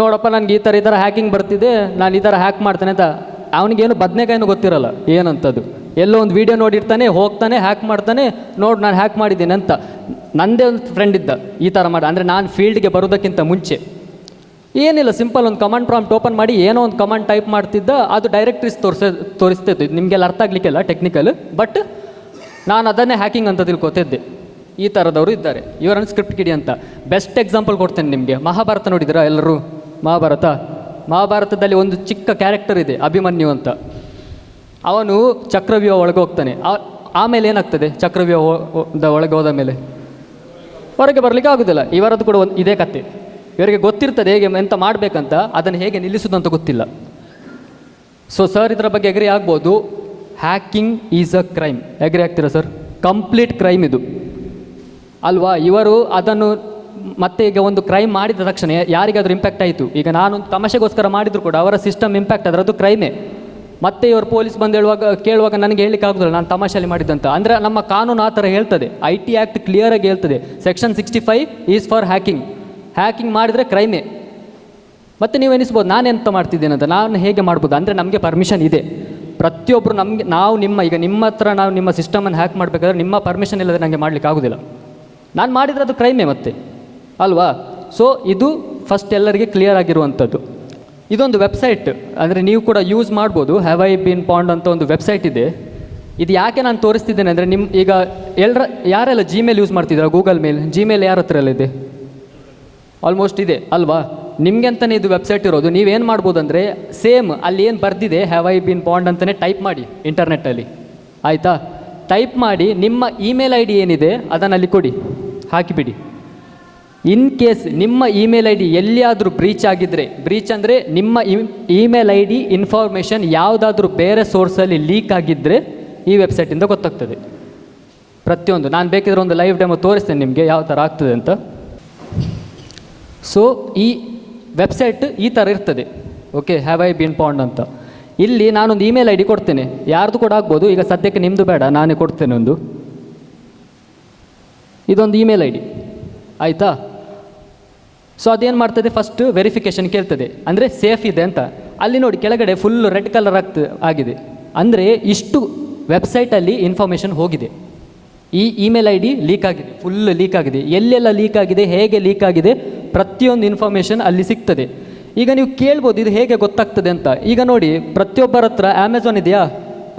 Speaker 3: ನೋಡಪ್ಪ, ನನಗೆ ಈ ಥರ ಈ ಥರ ಹ್ಯಾಕಿಂಗ್ ಬರ್ತಿದೆ, ನಾನು ಈ ಥರ ಹ್ಯಾಕ್ ಮಾಡ್ತೇನೆ ಅಂತ ಅವನಿಗೇನು ಬದನೆಕಾಯಿನೂ ಗೊತ್ತಿರಲ್ಲ. ಏನಂಥದ್ದು ಎಲ್ಲೋ ಒಂದು ವೀಡಿಯೋ ನೋಡಿರ್ತಾನೆ, ಹೋಗ್ತಾನೆ ಹ್ಯಾಕ್ ಮಾಡ್ತಾನೆ, ನೋಡಿ, ನಾನು ಹ್ಯಾಕ್ ಮಾಡಿದ್ದೀನಿ ಅಂತ. ನನ್ನದೇ ಒಂದು ಫ್ರೆಂಡ್ ಇದ್ದ. ಈ ಥರ ಮಾಡಿ, ಅಂದರೆ ನಾನು ಫೀಲ್ಡ್ಗೆ ಬರೋದಕ್ಕಿಂತ ಮುಂಚೆ. ಏನಿಲ್ಲ ಸಿಂಪಲ್ ಒಂದು ಕಮಾಂಡ್ ಪ್ರಾಂಪ್ಟ್ ಓಪನ್ ಮಾಡಿ ಏನೋ ಒಂದು ಕಮಾಂಡ್ ಟೈಪ್ ಮಾಡ್ತಿದ್ದ, ಅದು ಡೈರೆಕ್ಟ್ರೀಸ್ ತೋರಿಸ ತೋರಿಸ್ತಿತ್ತು ನಿಮಗೆಲ್ಲ ಅರ್ಥ ಆಗಲಿಕ್ಕೆಲ್ಲ ಟೆಕ್ನಿಕಲ್ ಬಟ್ ನಾನು ಅದನ್ನೇ ಹ್ಯಾಕಿಂಗ್ ಅಂತ ತಿಳ್ಕೊತಿದ್ದೆ. ಈ ಥರದವರು ಇದ್ದಾರೆ. ಇವರನ್ನು ಸ್ಕ್ರಿಪ್ಟ್ ಕಿಡಿ ಅಂತ. ಬೆಸ್ಟ್ ಎಕ್ಸಾಂಪಲ್ ಕೊಡ್ತೇನೆ ನಿಮಗೆ. ಮಹಾಭಾರತ ನೋಡಿದ್ದೀರಾ ಎಲ್ಲರೂ? ಮಹಾಭಾರತ? ಮಹಾಭಾರತದಲ್ಲಿ ಒಂದು ಚಿಕ್ಕ ಕ್ಯಾರೆಕ್ಟರ್ ಇದೆ, ಅಭಿಮನ್ಯು ಅಂತ. ಅವನು ಚಕ್ರವ್ಯೂಹ ಒಳಗೆ ಹೋಗ್ತಾನೆ. ಆಮೇಲೆ ಏನಾಗ್ತದೆ ಚಕ್ರವ್ಯೂಹದ ಒಳಗೆ ಹೋದ ಮೇಲೆ? ಹೊರಗೆ ಬರಲಿಕ್ಕೆ ಆಗೋದಿಲ್ಲ. ಇವರದ್ದು ಕೂಡ ಒಂದು, ಇದೇ ಕತೆ. ಇವರಿಗೆ ಗೊತ್ತಿರ್ತದೆ ಹೇಗೆ ಎಂತ ಮಾಡಬೇಕಂತ, ಅದನ್ನು ಹೇಗೆ ನಿಲ್ಲಿಸೋದು ಅಂತ ಗೊತ್ತಿಲ್ಲ. ಸೊ ಸರ್ ಇದರ ಬಗ್ಗೆ ಎಗ್ರಿ ಆಗ್ಬೋದು. Hacking is a crime agree ಆಗ್ತೀರಾ ಸರ್ ಕಂಪ್ಲೀಟ್ ಕ್ರೈಮ್ ಇದು. ಅಲ್ವಾ? ಇವರು ಅದನ್ನು ಮತ್ತೆ ಈಗ ಒಂದು ಕ್ರೈಮ್ ಮಾಡಿದ ತಕ್ಷಣ ಯಾರಿಗಾದರೂ ಇಂಪ್ಯಾಕ್ಟ್ ಆಯಿತು? ಈಗ ನಾನು ತಮಾಷೆಗೋಸ್ಕರ ಮಾಡಿದ್ರು ಕೂಡ ಅವರ ಸಿಸ್ಟಮ್ ಇಂಪ್ಯಾಕ್ಟ್ ಅದರದ್ದು ಕ್ರೈಮೇ ಮತ್ತೆ ಇವರು ಪೊಲೀಸ್ ಬಂದು ಹೇಳುವಾಗ, ಕೇಳುವಾಗ ನನಗೆ ಹೇಳಲಿಕ್ಕೆ ಆಗೋದಿಲ್ಲ, ನಾನು ತಮಾಷೆಯಲ್ಲಿ ಮಾಡಿದ್ದಂತ. ಅಂದರೆ ನಮ್ಮ ಕಾನೂನು ಆ ಥರ ಹೇಳ್ತದೆ. ಐ ಟಿ ಆ್ಯಕ್ಟ್ ಕ್ಲಿಯರಾಗಿ ಹೇಳ್ತದೆ. Section sixty five is for hacking hacking ಮಾಡಿದರೆ ಕ್ರೈಮೇ. ಮತ್ತೆ ನೀವು ಎನಿಸ್ಬೋದು, ನಾನು ಎಂತ ಮಾಡ್ತಿದ್ದೇನೆ ಅಂತ, ನಾನು ಹೇಗೆ ಮಾಡ್ಬೋದು? ಅಂದರೆ ನಮಗೆ ಪರ್ಮಿಷನ್ ಇದೆ. ಪ್ರತಿಯೊಬ್ಬರು ನಮಗೆ, ನಾವು ನಿಮ್ಮ, ಈಗ ನಿಮ್ಮ ಹತ್ರ ನಾವು ನಿಮ್ಮ ಸಿಸ್ಟಮನ್ನು ಹ್ಯಾಕ್ ಮಾಡಬೇಕಾದ್ರೆ ನಿಮ್ಮ ಪರ್ಮಿಷನ್ ಇಲ್ಲದೆ ನನಗೆ ಮಾಡಲಿಕ್ಕೆ ಆಗೋದಿಲ್ಲ. ನಾನು ಮಾಡಿದರೆ ಅದು ಕ್ರೈಮೇ ಮತ್ತೆ. ಅಲ್ವಾ? ಸೊ ಇದು ಫಸ್ಟ್ ಎಲ್ಲರಿಗೆ ಕ್ಲಿಯರ್ ಆಗಿರುವಂಥದ್ದು. ಇದೊಂದು ವೆಬ್ಸೈಟ್ ಅಂದರೆ ನೀವು ಕೂಡ ಯೂಸ್ ಮಾಡ್ಬೋದು. ಹ್ಯಾವ್ ಐ ಬಿನ್ ಪಾಂಡ್ ಅಂತ ಒಂದು ವೆಬ್ಸೈಟ್ ಇದೆ. ಇದು ಯಾಕೆ ನಾನು ತೋರಿಸ್ತಿದ್ದೇನೆ ಅಂದರೆ ನಿಮ್ಮ ಈಗ ಎಲ್ಲರ ಯಾರೆಲ್ಲ ಜಿಮೇಲ್ ಯೂಸ್ ಮಾಡ್ತಿದ್ದೀರಾ? ಗೂಗಲ್ ಮೇಲ್ ಜಿಮೇಲ್ ಯಾರ ಹತ್ರ ಎಲ್ಲ ಇದೆ? ಆಲ್ಮೋಸ್ಟ್ ಇದೆ, ಅಲ್ವಾ? ನಿಮಗೆ ಅಂತಲೇ ಇದು ವೆಬ್ಸೈಟ್ ಇರೋದು? ನೀವೇನು ಮಾಡ್ಬೋದು ಅಂದರೆ ಸೇಮ್ ಅಲ್ಲಿ ಏನು ಬರ್ದಿದೆ ಹ್ಯಾವ್ ಐ ಬಿನ್ ಬಾಂಡ್ ಅಂತಲೇ ಟೈಪ್ ಮಾಡಿ ಇಂಟರ್ನೆಟ್ಟಲ್ಲಿ ಆಯಿತಾ? ಟೈಪ್ ಮಾಡಿ ನಿಮ್ಮ ಇಮೇಲ್ ಐ ಡಿ ಏನಿದೆ, ಅದನ್ನು ಅಲ್ಲಿ ಕೊಡಿ. ಹಾಕಿಬಿಡಿ. ಇನ್ ಕೇಸ್ ನಿಮ್ಮ ಇಮೇಲ್ ಐ ಡಿ ಎಲ್ಲಿಯಾದರೂ ಬ್ರೀಚ್ ಆಗಿದ್ದರೆ ಬ್ರೀಚ್ ಅಂದರೆ ನಿಮ್ಮ ಇಮೇಲ್ ಐ ಡಿ ಇನ್ಫಾರ್ಮೇಷನ್ ಯಾವುದಾದ್ರೂ ಬೇರೆ ಸೋರ್ಸಲ್ಲಿ ಲೀಕ್ ಆಗಿದ್ದರೆ ಈ ವೆಬ್ಸೈಟಿಂದ ಗೊತ್ತಾಗ್ತದೆ. ಪ್ರತಿಯೊಂದು. ನಾನು ಬೇಕಿದ್ರೆ ಒಂದು ಲೈವ್ ಡೆಮೋ ತೋರಿಸ್ತೇನೆ ನಿಮಗೆ ಯಾವ ಥರ ಆಗ್ತದೆ ಅಂತ. ಸೊ ಈ ವೆಬ್ಸೈಟ್ ಈ ಥರ ಇರ್ತದೆ. Okay have I been pwned ಅಂತ. ಇಲ್ಲಿ ನಾನೊಂದು ಇಮೇಲ್ ಐ ಡಿ ಕೊಡ್ತೇನೆ. ಯಾರ್ದು ಕೂಡ ಆಗ್ಬೋದು. ಈಗ ಸದ್ಯಕ್ಕೆ ನಿಮ್ಮದು ಬೇಡ, ನಾನೇ ಕೊಡ್ತೇನೆ ಒಂದು. ಇದೊಂದು ಇಮೇಲ್ ಐ ಡಿ ಆಯಿತಾ? ಸೊ ಅದೇನು ಮಾಡ್ತದೆ? ಫಸ್ಟ್ ವೆರಿಫಿಕೇಷನ್ ಕೇಳ್ತದೆ. ಅಂದರೆ ಸೇಫ್ ಇದೆ ಅಂತ. ಅಲ್ಲಿ ನೋಡಿ, ಕೆಳಗಡೆ ಫುಲ್ ರೆಡ್ ಕಲರ್ ಆಗ್ತ, ಆಗಿದೆ. ಅಂದರೆ ಇಷ್ಟು ವೆಬ್ಸೈಟಲ್ಲಿ ಇನ್ಫಾರ್ಮೇಷನ್ ಹೋಗಿದೆ. ಈ ಇಮೇಲ್ ಐ ಡಿ ಲೀಕ್ ಆಗಿದೆ ಫುಲ್ ಲೀಕ್ ಆಗಿದೆ. ಎಲ್ಲೆಲ್ಲ ಲೀಕ್ ಆಗಿದೆ, ಹೇಗೆ ಲೀಕ್ ಆಗಿದೆ, ಪ್ರತಿಯೊಂದು ಇನ್ಫಾರ್ಮೇಷನ್ ಅಲ್ಲಿ ಸಿಗ್ತದೆ. ಈಗ ನೀವು ಕೇಳ್ಬೋದು ಇದು ಹೇಗೆ ಗೊತ್ತಾಗ್ತದೆ ಅಂತ. ಈಗ ನೋಡಿ, ಪ್ರತಿಯೊಬ್ಬರ ಹತ್ರ ಅಮೆಝಾನ್ ಇದೆಯಾ?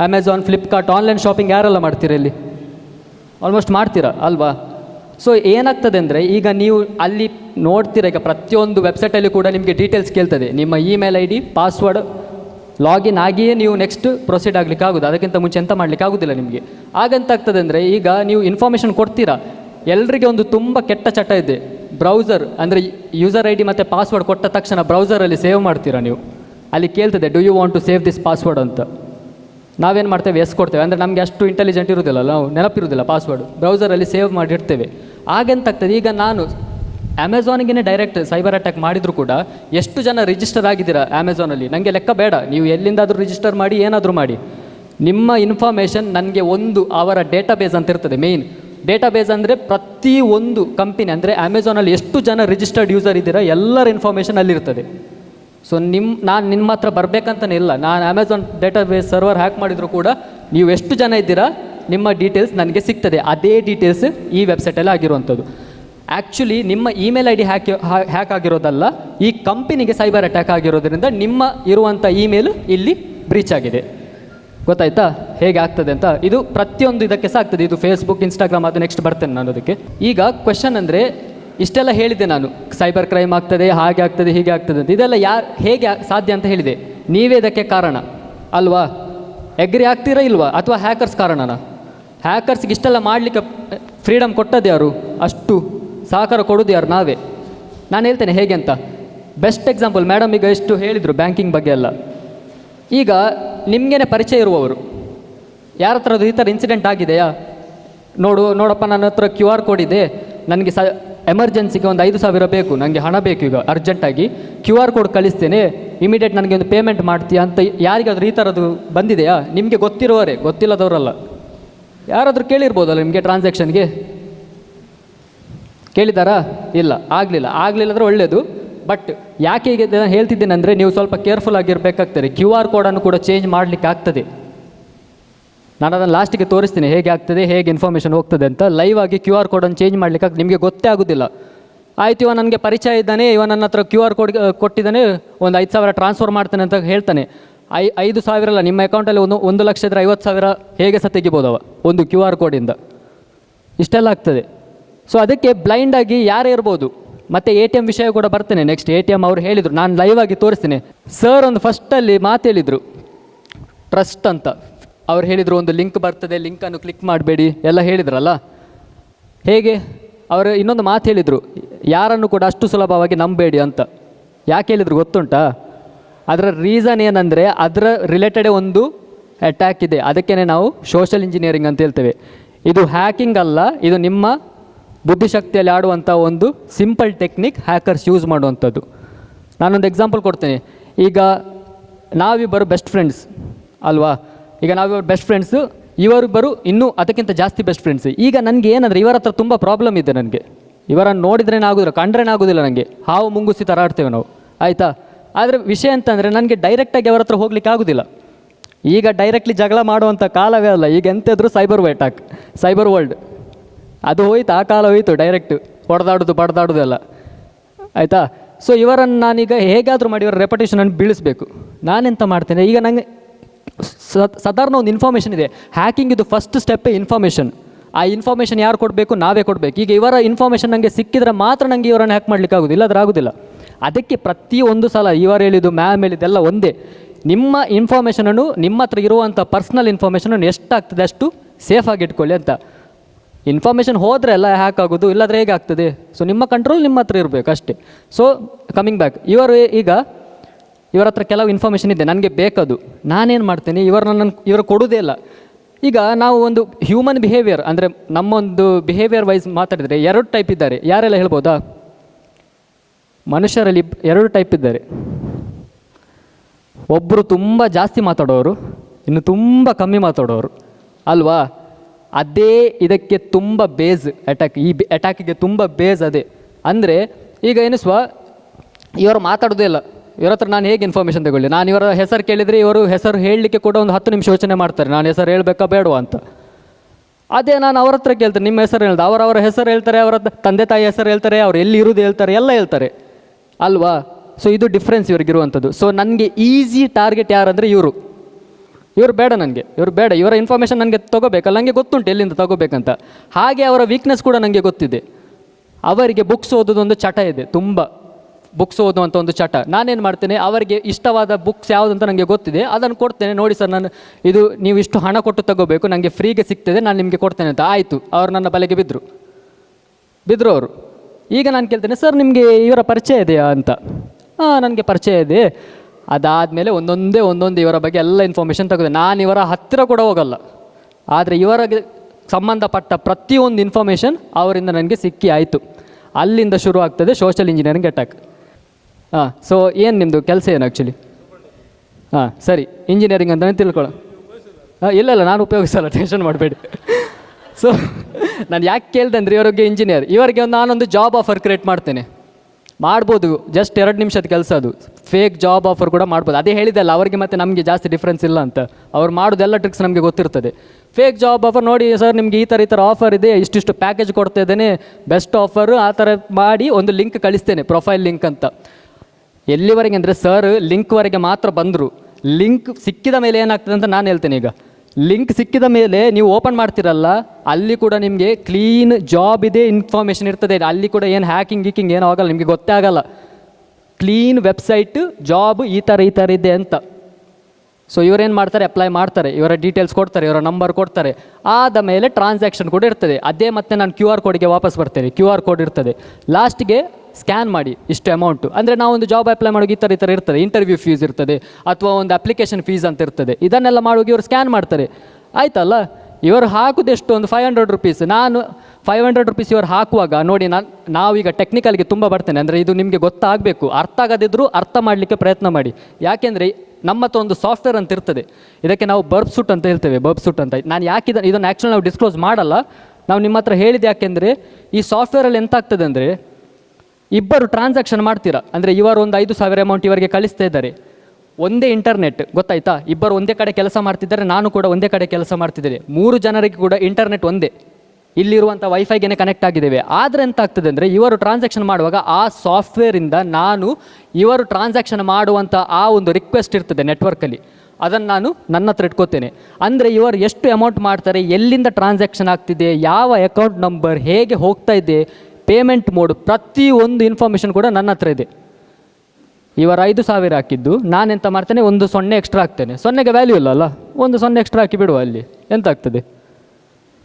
Speaker 3: ಅಮೆಝಾನ್ ಫ್ಲಿಪ್ಕಾರ್ಟ್ ಆನ್ಲೈನ್ ಶಾಪಿಂಗ್ ಯಾರೆಲ್ಲ ಮಾಡ್ತೀರಾ ಇಲ್ಲಿ? ಆಲ್ಮೋಸ್ಟ್ ಮಾಡ್ತೀರಾ, ಅಲ್ವಾ? ಸೊ ಏನಾಗ್ತದೆ ಅಂದರೆ, ಈಗ ನೀವು ಅಲ್ಲಿ ನೋಡ್ತೀರ, ಈಗ ಪ್ರತಿಯೊಂದು ವೆಬ್ಸೈಟಲ್ಲಿ ಕೂಡ ನಿಮಗೆ ಡೀಟೇಲ್ಸ್ ಕೇಳ್ತದೆ. ನಿಮ್ಮ email I D password login ಆಗಿಯೇ ನೀವು ನೆಕ್ಸ್ಟ್ ಪ್ರೊಸೀಡ್ ಆಗಲಿಕ್ಕೆ ಆಗೋದು ಅದಕ್ಕಿಂತ ಮುಂಚೆ ಎಂತ ಮಾಡಲಿಕ್ಕೆ ಆಗೋದಿಲ್ಲ ನಿಮಗೆ. ಆಗಂತ ಆಗ್ತದೆ ಅಂದರೆ ಈಗ ನೀವು ಇನ್ಫಾರ್ಮೇಷನ್ ಕೊಡ್ತೀರಾ? ಎಲ್ರಿಗೆ ಒಂದು ತುಂಬ ಕೆಟ್ಟ ಚಟ ಇದೆ. ಬ್ರೌಸರ್ ಅಂದರೆ ಯೂಸರ್ ಐ ಡಿ ಮತ್ತು ಪಾಸ್ವರ್ಡ್ ಕೊಟ್ಟ ತಕ್ಷಣ ಬ್ರೌಸರಲ್ಲಿ ಸೇವ್ ಮಾಡ್ತೀರಾ ನೀವು? ಅಲ್ಲಿ ಕೇಳ್ತದೆ do you want to save this password ಅಂತ. ನಾವೇನು ಮಾಡ್ತೇವೆ? ಎಸ್ ಕೊಡ್ತೇವೆ. ಅಂದರೆ ನಮಗೆ ಅಷ್ಟು ಇಂಟೆಲಿಜೆಂಟ್ ಇರೋದಿಲ್ಲ ನಾವು ನೆನಪಿರೋದಿಲ್ಲ ಪಾಸ್ವರ್ಡ್ ಬ್ರೌಸರಲ್ಲಿ ಸೇವ್ ಮಾಡಿರ್ತೇವೆ. ಆಗ್ತದೆ ಈಗ ನಾನು ಅಮೆಝಾನಿಗೆ ಡೈರೆಕ್ಟ್ ಸೈಬರ್ ಅಟ್ಯಾಕ್ ಮಾಡಿದರೂ ಕೂಡ ಎಷ್ಟು ಜನ ರಿಜಿಸ್ಟರ್ ಆಗಿದ್ದೀರಾ ಅಮೆಝಾನಲ್ಲಿ ನನಗೆ ಲೆಕ್ಕ ಬೇಡ. ನೀವು ಎಲ್ಲಿಂದಾದರೂ ರಿಜಿಸ್ಟರ್ ಮಾಡಿ, ಏನಾದರೂ ಮಾಡಿ. ನಿಮ್ಮ ಇನ್ಫಾರ್ಮೇಷನ್ ನನಗೆ ಒಂದು, ಅವರ ಡೇಟಾಬೇಸ್ ಅಂತ ಇರ್ತದೆ ಮೇಯ್ನ್ ಡೇಟಾಬೇಸ್ ಅಂದರೆ ಪ್ರತಿ ಒಂದು ಕಂಪನಿ ಅಂದರೆ ಅಮೆಝಾನಲ್ಲಿ ಎಷ್ಟು ಜನ ರಿಜಿಸ್ಟರ್ಡ್ ಯೂಸರ್ ಇದ್ದೀರಾ ಎಲ್ಲರ ಇನ್ಫಾರ್ಮೇಷನ್ ಅಲ್ಲಿರ್ತದೆ ಸೊ ನಿಮ್ಮ ನಾನು ನಿಮ್ಮ ಹತ್ರ ಬರಬೇಕಂತಲೇ ಇಲ್ಲ. ನಾನು ಅಮೆಝಾನ್ ಡೇಟಾಬೇಸ್ ಸರ್ವರ್ ಹ್ಯಾಕ್ ಮಾಡಿದರೂ ಕೂಡ ನೀವು ಎಷ್ಟು ಜನ ಇದ್ದೀರಾ, ನಿಮ್ಮ ಡೀಟೇಲ್ಸ್ ನನಗೆ ಸಿಗ್ತದೆ. ಅದೇ ಡೀಟೇಲ್ಸ್ ಈ ವೆಬ್ಸೈಟಲ್ಲಿ ಆಗಿರುವಂಥದ್ದು. ಆ್ಯಕ್ಚುಲಿ ನಿಮ್ಮ email I D hack hack ಆಗಿರೋದಲ್ಲ, ಈ ಕಂಪನಿಗೆ ಸೈಬರ್ ಅಟ್ಯಾಕ್ ಆಗಿರೋದ್ರಿಂದ ನಿಮ್ಮ ಇರುವಂಥ ಇಮೇಲ್ ಇಲ್ಲಿ ಬ್ರೀಚ್ ಆಗಿದೆ. ಗೊತ್ತಾಯ್ತಾ? ಹೇಗೆ ಆಗ್ತದೆ ಅಂತ? ಇದು ಪ್ರತಿಯೊಂದು ಇದಕ್ಕೆ ಸಹ ಆಗ್ತದೆ. ಇದು ಫೇಸ್ಬುಕ್ ಇನ್ಸ್ಟಾಗ್ರಾಮ್ ಅದು ನೆಕ್ಸ್ಟ್ ಬರ್ತೇನೆ ನಾನು ಅದಕ್ಕೆ. ಈಗ ಕ್ವೆಶನ್ ಅಂದರೆ, ಇಷ್ಟೆಲ್ಲ ಹೇಳಿದೆ ನಾನು. ಸೈಬರ್ ಕ್ರೈಮ್ ಆಗ್ತದೆ, ಹಾಗೆ ಆಗ್ತದೆ, ಹೀಗೆ ಆಗ್ತದೆ ಅಂತ. ಇದೆಲ್ಲ ಯಾರು, ಹೇಗೆ ಸಾಧ್ಯ ಅಂತ ಹೇಳಿದೆ. ನೀವೇ ಇದಕ್ಕೆ ಕಾರಣ. ಅಲ್ವಾ? ಎಗ್ರಿ ಆಗ್ತೀರಾ ಇಲ್ವಾ? ಅಥವಾ ಹ್ಯಾಕರ್ಸ್ ಕಾರಣನಾ? ಹ್ಯಾಕರ್ಸ್ಗೆ ಇಷ್ಟೆಲ್ಲ ಮಾಡಲಿಕ್ಕೆ ಫ್ರೀಡಮ್ ಕೊಟ್ಟದ್ದು ಯಾರು? ಅಷ್ಟು. ಸಹಕಾರ ಕೊಡೋದು ಯಾರು? ನಾವೇ. ನಾನು ಹೇಳ್ತೇನೆ ಹೇಗೆ ಅಂತ. ಬೆಸ್ಟ್ ಎಕ್ಸಾಂಪಲ್ ಮೇಡಮ್ ಈಗ ಎಷ್ಟು ಹೇಳಿದರು ಬ್ಯಾಂಕಿಂಗ್ ಬಗ್ಗೆ ಎಲ್ಲ. ಈಗ ನಿಮಗೇನೆ ಪರಿಚಯ ಇರುವವರು. ಯಾರ ಹತ್ರದ್ದು ಈ ಥರ ಇನ್ಸಿಡೆಂಟ್ ಆಗಿದೆಯಾ? ನೋಡು, ನೋಡಪ್ಪ, ನನ್ನ ಹತ್ರ ಕ್ಯೂ ಆರ್ ಕೋಡ್ ಇದೆ. ನನಗೆ ಸ ಎಮರ್ಜೆನ್ಸಿಗೆ ಒಂದು ಐದು ಸಾವಿರ ಬೇಕು. ನನಗೆ ಹಣ ಬೇಕು ಈಗ ಅರ್ಜೆಂಟಾಗಿ ಕ್ಯೂ ಆರ್ ಕೋಡ್ ಕಳಿಸ್ತೇನೆ. ಇಮಿಡಿಯೇಟ್ ನನಗೆ ಒಂದು ಪೇಮೆಂಟ್ ಮಾಡ್ತೀಯಾ ಅಂತ ಯಾರಿಗಾದ್ರೂ ಈ ಥರದ್ದು ಬಂದಿದೆಯಾ? ನಿಮಗೆ ಗೊತ್ತಿರೋರೇ, ಗೊತ್ತಿಲ್ಲದವರಲ್ಲ. ಯಾರಾದರೂ ಕೇಳಿರ್ಬೋದಲ್ಲ ನಿಮಗೆ ಟ್ರಾನ್ಸಾಕ್ಷನ್ಗೆ ಕೇಳಿದಾರಾ? ಇಲ್ಲ, ಆಗಲಿಲ್ಲ. ಆಗಲಿಲ್ಲ ಅಂದರೆ ಒಳ್ಳೆಯದು ಬಟ್ ಯಾಕೆ ಇದನ್ನ ಹೇಳ್ತಿದ್ದೇನೆಂದರೆ ನೀವು ಸ್ವಲ್ಪ ಕೇರ್ಫುಲ್ ಆಗಿರಬೇಕಾಗ್ತದೆ. ಕ್ಯೂ ಆರ್ ಕೋಡನ್ನು ಕೂಡ ಚೇಂಜ್ ಮಾಡಲಿಕ್ಕೆ ಆಗ್ತದೆ. ನಾನು ಅದನ್ನು ಲಾಸ್ಟಿಗೆ ತೋರಿಸ್ತೀನಿ. ಹೇಗೆ ಆಗ್ತದೆ, ಹೇಗೆ ಇನ್ಫಾರ್ಮೇಷನ್ ಹೋಗ್ತದೆ ಅಂತ. ಲೈವ್ ಆಗಿ ಕ್ಯೂ ಆರ್ ಕೋಡನ್ನು ಚೇಂಜ್ ಮಾಡಲಿಕ್ಕೆ ನಿಮಗೆ ಗೊತ್ತೇ ಆಗೋದಿಲ್ಲ. ಆಯ್ತು, ಇವ ನನಗೆ ಪರಿಚಯ ಇದ್ದಾನೆ. ಇವ ನನ್ನ ಹತ್ರ ಕ್ಯೂ ಆರ್ ಕೋಡ್ ಕೊಟ್ಟಿದ್ದಾನೆ. ಒಂದು ಐದು ಸಾವಿರ ಟ್ರಾನ್ಸ್ಫರ್ ಮಾಡ್ತಾನೆ ಅಂತ ಹೇಳ್ತಾನೆ. ಐ, ಐದು ಸಾವಿರ ಅಲ್ಲ, ನಿಮ್ಮ ಅಕೌಂಟಲ್ಲಿ ಒಂದು ಒಂದು ಲಕ್ಷದ ಐವತ್ತು ಸಾವಿರ ಹೇಗೆ ಸಹ ತೆಗಿಬೋದವ ಒಂದು ಕ್ಯೂ ಆರ್ ಕೋಡಿಂದ ಇಷ್ಟೆಲ್ಲ ಆಗ್ತದೆ. ಸೊ ಅದಕ್ಕೆ ಬ್ಲೈಂಡಾಗಿ ಯಾರೇ ಇರ್ಬೋದು, ಮತ್ತೆ ಎ ಟಿ ಎಂ ವಿಷಯ ಕೂಡ ಬರ್ತೇನೆ. ನೆಕ್ಸ್ಟ್ ಎ ಟಿ ಎಂ ಅವ್ರು ಹೇಳಿದರು, ನಾನು ಲೈವ್ ಆಗಿ ತೋರಿಸ್ತೇನೆ. ಸರ್ ಒಂದು ಫಸ್ಟಲ್ಲಿ ಮಾತು ಹೇಳಿದರು. ಟ್ರಸ್ಟ್ ಅಂತ. ಅವ್ರು ಹೇಳಿದರು, ಒಂದು ಲಿಂಕ್ ಬರ್ತದೆ ಲಿಂಕನ್ನು ಕ್ಲಿಕ್ ಮಾಡಬೇಡಿ, ಎಲ್ಲ ಹೇಳಿದ್ರಲ್ಲ? ಹೇಗೆ? ಅವರು ಇನ್ನೊಂದು ಮಾತು ಹೇಳಿದರು, ಯಾರನ್ನು ಕೂಡ ಅಷ್ಟು ಸುಲಭವಾಗಿ ನಂಬೇಡಿ ಅಂತ. ಯಾಕೆ ಹೇಳಿದರು ಗೊತ್ತುಂಟಾ? ಅದರ ರೀಸನ್ ಏನಂದರೆ, ಅದರ ರಿಲೇಟೆಡೇ ಒಂದು ಅಟ್ಯಾಕ್ ಇದೆ. ಅದಕ್ಕೇ ನಾವು ಸೋಷಲ್ ಇಂಜಿನಿಯರಿಂಗ್ ಅಂತ ಹೇಳ್ತೇವೆ. ಇದು ಹ್ಯಾಕಿಂಗ್ ಅಲ್ಲ, ಇದು ನಿಮ್ಮ ಬುದ್ಧಿಶಕ್ತಿಯಲ್ಲಿ ಆಡುವಂಥ ಒಂದು ಸಿಂಪಲ್ ಟೆಕ್ನಿಕ್ ಹ್ಯಾಕರ್ಸ್ ಯೂಸ್ ಮಾಡುವಂಥದ್ದು. ನಾನೊಂದು ಎಕ್ಸಾಂಪಲ್ ಕೊಡ್ತೇನೆ. ಈಗ ನಾವಿಬ್ಬರು ಬೆಸ್ಟ್ ಫ್ರೆಂಡ್ಸ್ ಅಲ್ವಾ? ಈಗ ನಾವಿಬ್ಬರು ಬೆಸ್ಟ್ ಫ್ರೆಂಡ್ಸು ಇವರಿಬ್ಬರು ಇನ್ನೂ ಅದಕ್ಕಿಂತ ಜಾಸ್ತಿ ಬೆಸ್ಟ್ ಫ್ರೆಂಡ್ಸ್ ಈಗ ನನಗೆ ಏನಂದರೆ ಇವರ ಹತ್ರ ತುಂಬ ಪ್ರಾಬ್ಲಮ್ ಇದೆ ನನಗೆ. ಇವರನ್ನು ನೋಡಿದ್ರೆ ಆಗೋದಿಲ್ಲ ಕಂಡ್ರೇನೇ ಆಗೋದಿಲ್ಲ ನನಗೆ ಹಾವು ಮುಂಗುಸಿ ಥರ ಆಡ್ತೇವೆ ನಾವು. ಆಯಿತಾ? ಆದರೆ ವಿಷಯ ಅಂತಂದರೆ ನನಗೆ ಡೈರೆಕ್ಟಾಗಿ ಅವರ ಹತ್ರ ಹೋಗ್ಲಿಕ್ಕೆ ಆಗೋದಿಲ್ಲ. ಈಗ ಡೈರೆಕ್ಟ್ಲಿ ಜಗಳ ಮಾಡುವಂಥ ಕಾಲವೇ ಅಲ್ಲ. ಈಗ ಎಂತಾದರೂ ಸೈಬರ್ ವೈಟಾಕ್ ಸೈಬರ್ ವರ್ಲ್ಡ್ ಅದು ಹೋಯ್ತು, ಆ ಕಾಲ ಹೋಯಿತು ಡೈರೆಕ್ಟ್ ಹೊಡೆದಾಡೋದು, ಬಡ್ದಾಡೋದು ಎಲ್ಲ. ಆಯಿತಾ? ಸೊ ಇವರನ್ನು ನಾನೀಗ ಹೇಗಾದರೂ ಮಾಡಿ ಇವರ ರೆಪಟೇಷನನ್ನು ಬೀಳಿಸಬೇಕು. ನಾನೆಂತ ಮಾಡ್ತೇನೆ? ಈಗ ನನಗೆ ಸಾಧಾರಣ ಒಂದು ಇನ್ಫಾರ್ಮೇಷನ್ ಇದೆ. ಹ್ಯಾಕಿಂಗ್ ಇದು ಫಸ್ಟ್ ಸ್ಟೆಪ್ಪೇ ಇನ್ಫಾರ್ಮೇಷನ್ ಆ ಇನ್ಫಾರ್ಮೇಷನ್ ಯಾರು ಕೊಡಬೇಕು? ನಾವೇ ಕೊಡಬೇಕು. ಈಗ ಇವರ ಇನ್ಫಾರ್ಮೇಷನ್ ನನಗೆ ಸಿಕ್ಕಿದ್ರೆ ಮಾತ್ರ ನನಗೆ ಇವರನ್ನು ಹ್ಯಾಕ್ ಮಾಡಲಿಕ್ಕೆ ಆಗೋದಿಲ್ಲ ಅದ್ರ ಆಗೋದಿಲ್ಲ. ಅದಕ್ಕೆ ಪ್ರತಿಯೊಂದು ಸಲ ಇವರು ಹೇಳಿದ್ದು ಮ್ಯಾಮ್ ಹೇಳಿದ್ದೆಲ್ಲ ಒಂದೇ. ನಿಮ್ಮ ಇನ್ಫಾರ್ಮೇಷನನ್ನು ನಿಮ್ಮ ಹತ್ರ ಇರುವಂಥ ಪರ್ಸ್ನಲ್ ಇನ್ಫಾರ್ಮೇಷನನ್ನು ಎಷ್ಟಾಗ್ತದೆ ಅಷ್ಟು ಸೇಫಾಗಿ ಇಟ್ಕೊಳ್ಳಿ ಅಂತ. ಇನ್ಫಾರ್ಮೇಷನ್ ಹೋದರೆ ಎಲ್ಲ ಹ್ಯಾಕ್ ಆಗೋದು, ಇಲ್ಲಾದರೆ ಹೇಗೆ ಆಗ್ತದೆ? ಸೊ ನಿಮ್ಮ ಕಂಟ್ರೋಲ್ ನಿಮ್ಮ ಹತ್ರ ಇರಬೇಕು ಅಷ್ಟೇ. ಸೊ ಕಮಿಂಗ್ ಬ್ಯಾಕ್ ಇವರು ಈಗ, ಇವರ ಹತ್ರ ಕೆಲವು ಇನ್ಫಾರ್ಮೇಷನ್ ಇದೆ, ನನಗೆ ಬೇಕದು. ನಾನೇನು ಮಾಡ್ತೇನೆ? ಇವರು ನನ್ನ ಇವರು ಕೊಡೋದೇ ಇಲ್ಲ. ಈಗ ನಾವು ಒಂದು ಹ್ಯೂಮನ್ ಬಿಹೇವಿಯರ್ ಅಂದರೆ ನಮ್ಮೊಂದು ಬಿಹೇವಿಯರ್ ವೈಸ್ ಮಾತಾಡಿದರೆ ಎರಡು ಟೈಪ್ ಇದ್ದಾರೆ. ಯಾರೆಲ್ಲ ಹೇಳ್ಬೋದಾ? ಮನುಷ್ಯರಲ್ಲಿ ಎರಡು ಟೈಪ್ ಇದ್ದಾರೆ. ಒಬ್ಬರು ತುಂಬ ಜಾಸ್ತಿ ಮಾತಾಡೋರು, ಇನ್ನು ತುಂಬ ಕಮ್ಮಿ ಮಾತಾಡೋರು. ಅಲ್ವಾ? ಅದೇ ಇದಕ್ಕೆ ತುಂಬ ಬೇಸ್ ಅಟ್ಯಾಕ್ ಈ ಅಟ್ಯಾಕಿಗೆ ತುಂಬ ಬೇಸ್ ಅದೇ. ಅಂದರೆ, ಈಗ ಎನಿಸುವ ಇವರು ಮಾತಾಡೋದೇ ಇಲ್ಲ. ಇವರ ಹತ್ರ ನಾನು ಹೇಗೆ ಇನ್ಫಾರ್ಮೇಷನ್ ತಗೊಳ್ಳಿ? ನಾನು ಇವರ ಹೆಸರು ಕೇಳಿದರೆ ಇವರು ಹೆಸರು ಹೇಳಲಿಕ್ಕೆ ಕೂಡ ಒಂದು ಹತ್ತು ನಿಮಿಷ ಯೋಚನೆ ಮಾಡ್ತಾರೆ. ನಾನು ಹೆಸರು ಹೇಳಬೇಕಾ ಬೇಡವಾ ಅಂತ. ಅದೇ ನಾನು ಅವ್ರ ಹತ್ರ ಕೇಳ್ತೇನೆ. ನಿಮ್ಮ ಹೆಸರು ಹೇಳ್ದೆ. ಅವರವರ ಹೆಸರು ಹೇಳ್ತಾರೆ, ಅವರ ತಂದೆ ತಾಯಿ ಹೆಸರು ಹೇಳ್ತಾರೆ, ಅವ್ರು ಎಲ್ಲಿ ಇರೋದು ಹೇಳ್ತಾರೆ, ಎಲ್ಲ ಹೇಳ್ತಾರೆ. ಅಲ್ವಾ? ಸೊ ಇದು ಡಿಫ್ರೆನ್ಸ್ ಇವ್ರಿಗಿರುವಂಥದ್ದು. ಸೊ ನನಗೆ ಈಸಿ ಟಾರ್ಗೆಟ್ ಯಾರಂದರೆ ಇವರು. ಇವರು ಬೇಡ ನನಗೆ, ಇವರು ಬೇಡ, ಇವರ ಇನ್ಫಾರ್ಮೇಷನ್ ನನಗೆ ತೊಗೋಬೇಕಲ್ಲ ನನಗೆ ಗೊತ್ತುಂಟು ಎಲ್ಲಿಂದ ತೊಗೋಬೇಕಂತ. ಹಾಗೆ ಅವರ ವೀಕ್ನೆಸ್ ಕೂಡ ನನಗೆ ಗೊತ್ತಿದೆ. ಅವರಿಗೆ ಬುಕ್ಸ್ ಓದೋದೊಂದು ಚಟ ಇದೆ, ತುಂಬ. ಬುಕ್ಸ್ ಓದುವಂಥ ಒಂದು ಚಟ. ನಾನೇನು ಮಾಡ್ತೇನೆ, ಅವರಿಗೆ ಇಷ್ಟವಾದ ಬುಕ್ಸ್ ಯಾವುದಂತ ನನಗೆ ಗೊತ್ತಿದೆ, ಅದನ್ನು ಕೊಡ್ತೇನೆ. ನೋಡಿ ಸರ್, ನಾನು ಇದು ನೀವು ಇಷ್ಟು ಹಣ ಕೊಟ್ಟು ತಗೋಬೇಕು ನನಗೆ ಫ್ರೀಗೆ ಸಿಗ್ತದೆ, ನಾನು ನಿಮಗೆ ಕೊಡ್ತೇನೆ ಅಂತ. ಆಯಿತು, ಅವರು ನನ್ನ ಬಲೆಗೆ ಬಿದ್ದರು ಬಿದ್ದರು ಅವರು. ಈಗ ನಾನು ಕೇಳ್ತೇನೆ, ಸರ್, ನಿಮಗೆ ಇವರ ಪರಿಚಯ ಇದೆಯಾ? ಅಂತ. ಹಾಂ ನನಗೆ ಪರಿಚಯ ಇದೆ. ಅದಾದಮೇಲೆ ಒಂದೊಂದೇ ಒಂದೊಂದು ಇವರ ಬಗ್ಗೆ ಎಲ್ಲ ಇನ್ಫಾರ್ಮೇಷನ್ ತೆಗೆದೆ. ನಾನು ಇವರ ಹತ್ತಿರ ಕೂಡ ಹೋಗಲ್ಲ. ಆದರೆ ಇವರಿಗೆ ಸಂಬಂಧಪಟ್ಟ ಪ್ರತಿಯೊಂದು ಇನ್ಫಾರ್ಮೇಷನ್ ಅವರಿಂದ ನನಗೆ ಸಿಕ್ಕಿ ಆಯಿತು. ಅಲ್ಲಿಂದ ಶುರು ಆಗ್ತದೆ ಸೋಷಲ್ ಇಂಜಿನಿಯರಿಂಗ್ ಅಟ್ಯಾಕ್ ಹಾಂ ಸೊ ಏನು ನಿಮ್ಮದು ಕೆಲಸ ಏನು ಆ್ಯಕ್ಚುಲಿ ಹಾಂ, ಸರಿ ಇಂಜಿನಿಯರಿಂಗ್ ಅಂತಲೇ ತಿಳ್ಕೊಳ್ಳೋ ಹಾಂ, ಇಲ್ಲ ಇಲ್ಲ, ನಾನು ಉಪಯೋಗಿಸಲ್ಲ ಟೆನ್ಷನ್ ಮಾಡಬೇಡಿ. ಸೊ ನಾನು ಯಾಕೆ ಕೇಳ್ದೆ ಅಂದರೆ ಇವರಿಗೆ ಇಂಜಿನಿಯರ್ ಇವರಿಗೆ ಒಂದು ನಾನೊಂದು ಜಾಬ್ ಆಫರ್ ಕ್ರಿಯೇಟ್ ಮಾಡ್ತೇನೆ. ಮಾಡ್ಬೋದು ಜಸ್ಟ್ ಎರಡು ನಿಮಿಷದ ಕೆಲಸ ಅದು. ಫೇಕ್ ಜಾಬ್ ಆಫರ್ ಕೂಡ ಮಾಡ್ಬೋದು. ಅದೇ ಹೇಳಿದಲ್ಲ ಅವರಿಗೆ ಮತ್ತೆ ನಮಗೆ ಜಾಸ್ತಿ ಡಿಫ್ರೆನ್ಸ್ ಇಲ್ಲ ಅಂತ. ಅವ್ರು ಮಾಡೋದೆಲ್ಲ ಟ್ರಿಕ್ಸ್ ನಮಗೆ ಗೊತ್ತಿರ್ತದೆ. ಫೇಕ್ ಜಾಬ್ ಆಫರ್ ನೋಡಿ ಸರ್ ನಿಮಗೆ ಈ ಥರ ಈ ಥರ ಆಫರ್ ಇದೆ, ಇಷ್ಟಿಷ್ಟು ಪ್ಯಾಕೇಜ್ ಕೊಡ್ತಾ ಇದ್ದೇನೆ ಬೆಸ್ಟ್ ಆಫರ್ ಆ ಥರ ಮಾಡಿ ಒಂದು ಲಿಂಕ್ ಕಳಿಸ್ತೇನೆ ಪ್ರೊಫೈಲ್ ಲಿಂಕ್ ಅಂತ. ಎಲ್ಲಿವರೆಗೆ ಅಂದರೆ ಸರ್ ಲಿಂಕ್ವರೆಗೆ ಮಾತ್ರ ಬಂದರು. ಲಿಂಕ್ ಸಿಕ್ಕಿದ ಮೇಲೆ ಏನಾಗ್ತದೆ ಅಂತ ನಾನು ಹೇಳ್ತೇನೆ ಈಗ. ಲಿಂಕ್ ಸಿಕ್ಕಿದ ಮೇಲೆ ನೀವು ಓಪನ್ ಮಾಡ್ತಿರಲ್ಲ, ಅಲ್ಲಿ ಕೂಡ ನಿಮಗೆ ಕ್ಲೀನ್ ಜಾಬ್ ಇದೆ, ಇನ್ಫಾರ್ಮೇಷನ್ ಇರ್ತದೆ. ಅಲ್ಲಿ ಕೂಡ ಏನು ಹ್ಯಾಕಿಂಗ್, ಗೀಕಿಂಗ್ ಏನೂ ಆಗಲ್ಲ, ನಿಮಗೆ ಗೊತ್ತೇ ಆಗಲ್ಲ. ಕ್ಲೀನ್ ವೆಬ್ಸೈಟ್, ಜಾಬ್ ಈ ಥರ ಈ ಥರ ಇದೆ ಅಂತ. ಸೊ ಇವರೇನು ಮಾಡ್ತಾರೆ? ಅಪ್ಲೈ ಮಾಡ್ತಾರೆ. ಇವರ ಡೀಟೇಲ್ಸ್ ಕೊಡ್ತಾರೆ, ಇವರ ನಂಬರ್ ಕೊಡ್ತಾರೆ. ಆದ ಮೇಲೆ ಟ್ರಾನ್ಸಾಕ್ಷನ್ ಕೂಡ ಇರ್ತದೆ. ಅದೇ ಮತ್ತೆ ನಾನು ಕ್ಯೂ ಆರ್ ಕೋಡ್ಗೆ ವಾಪಸ್ ಬರ್ತೇನೆ. ಕ್ಯೂ ಆರ್ ಕೋಡ್ ಇರ್ತದೆ. ಲಾಸ್ಟ್ಗೆ ಸ್ಕ್ಯಾನ್ ಮಾಡಿ ಇಷ್ಟು ಅಮೌಂಟು ಅಂದರೆ ನಾವು ಒಂದು ಜಾಬ್ ಅಪ್ಲೈ ಮಾಡೋಕೆ ಈ ಥರ ಈ ಥರ ಇರ್ತದೆ. ಇಂಟರ್ವ್ಯೂ ಫೀಸ್ ಇರ್ತದೆ, ಅಥವಾ ಒಂದು ಅಪ್ಲಿಕೇಶನ್ ಫೀಸ್ ಅಂತ ಇರ್ತದೆ. ಇದನ್ನೆಲ್ಲ ಮಾಡುವಾಗ ಇವರು ಸ್ಕ್ಯಾನ್ ಮಾಡ್ತಾರೆ. ಆಯ್ತಲ್ಲ? ಇವರು ಹಾಕುದೆಷ್ಟು ಒಂದು ಫೈವ್ ಹಂಡ್ರೆಡ್ ರುಪೀಸ್ ನಾನು ಫೈವ್ ಹಂಡ್ರೆಡ್ ರುಪೀಸ್ ಇವರು ಹಾಕುವಾಗ, ನೋಡಿ ನಾನು, ನಾವೀಗ ಟೆಕ್ನಿಕಲ್ಗೆ ತುಂಬ ಬರ್ತೇನೆ. ಅಂದರೆ ಇದು ನಿಮಗೆ ಗೊತ್ತಾಗಬೇಕು. ಅರ್ಥ ಆಗದಿದ್ದರೂ ಅರ್ಥ ಮಾಡಲಿಕ್ಕೆ ಪ್ರಯತ್ನ ಮಾಡಿ. ಯಾಕೆಂದರೆ ನಮ್ಮ ಹತ್ರ ಒಂದು ಸಾಫ್ಟ್ವೇರ್ ಅಂತ ಇರ್ತದೆ. ಇದಕ್ಕೆ ನಾವು ಬರ್ಬ್ ಸೂಟ್ ಅಂತ ಹೇಳ್ತೇವೆ ಬರ್ಬ್ ಸೂಟ್ ಅಂತ. ನಾನು ಯಾಕೆ ಇದನ್ನು ಇದನ್ನು ಆ್ಯಕ್ಚುಲಿ ನಾವು ಡಿಸ್ಕ್ಲೋಸ್ ಮಾಡಲ್ಲ. ನಾವು ನಿಮ್ಮ ಹತ್ರ ಹೇಳಿದ್ದು ಯಾಕೆಂದರೆ ಈ ಸಾಫ್ಟ್ವೇರಲ್ಲಿ ಎಂತ ಆಗ್ತದೆ ಅಂದರೆ, ಇಬ್ಬರು ಟ್ರಾನ್ಸಾಕ್ಷನ್ ಮಾಡ್ತೀರಾ? ಅಂದರೆ ಇವರು ಒಂದು ಐದು ಸಾವಿರ ಅಮೌಂಟ್ ಇವರಿಗೆ ಕಳಿಸ್ತಾ ಇದ್ದಾರೆ. ಒಂದೇ ಇಂಟರ್ನೆಟ್ ಗೊತ್ತಾಯ್ತಾ? ಇಬ್ಬರು ಒಂದೇ ಕಡೆ ಕೆಲಸ ಮಾಡ್ತಿದ್ದಾರೆ, ನಾನು ಕೂಡ ಒಂದೇ ಕಡೆ ಕೆಲಸ ಮಾಡ್ತಿದ್ದೇನೆ. ಮೂರು ಜನರಿಗೆ ಕೂಡ ಇಂಟರ್ನೆಟ್ ಒಂದೇ. ಇಲ್ಲಿರುವಂಥ ವೈಫೈಗೆ ಕನೆಕ್ಟ್ ಆಗಿದ್ದೇವೆ. ಆದರೆ ಎಂತ ಆಗ್ತದೆ ಅಂದರೆ ಇವರು ಟ್ರಾನ್ಸಾಕ್ಷನ್ ಮಾಡುವಾಗ ಆ ಸಾಫ್ಟ್ವೇರಿಂದ ನಾನು ಇವರು ಟ್ರಾನ್ಸಾಕ್ಷನ್ ಮಾಡುವಂಥ ಆ ಒಂದು ರಿಕ್ವೆಸ್ಟ್ ಇರ್ತದೆ ನೆಟ್ವರ್ಕಲ್ಲಿ ಅದನ್ನು ನಾನು ನನ್ನ ಹತ್ರ ಇಟ್ಕೋತೇನೆ. ಅಂದರೆ ಇವರು ಎಷ್ಟು ಅಮೌಂಟ್ ಮಾಡ್ತಾರೆ, ಎಲ್ಲಿಂದ ಟ್ರಾನ್ಸಾಕ್ಷನ್ ಆಗ್ತಿದೆ, ಯಾವ ಅಕೌಂಟ್ ನಂಬರ್ ಹೇಗೆ ಹೋಗ್ತಾ ಇದೆ ಪೇಮೆಂಟ್ ಮೋಡ್ ಪ್ರತಿಯೊಂದು ಇನ್ಫಾರ್ಮೇಷನ್ ಕೂಡ ನನ್ನ ಹತ್ರ ಇದೆ. ಇವರು ಐದು ಸಾವಿರ ಹಾಕಿದ್ದು, ನಾನೆಂತ ಮಾಡ್ತೇನೆ, ಒಂದು ಸೊನ್ನೆ ಎಕ್ಸ್ಟ್ರಾ ಹಾಕ್ತೇನೆ. ಸೊನ್ನೆಗೆ ವ್ಯಾಲ್ಯೂ ಇಲ್ಲ ಅಲ್ಲ? ಒಂದು ಸೊನ್ನೆ ಎಕ್ಸ್ಟ್ರಾ ಹಾಕಿ ಬಿಡುವ ಅಲ್ಲಿ. ಎಂತ ಆಗ್ತದೆ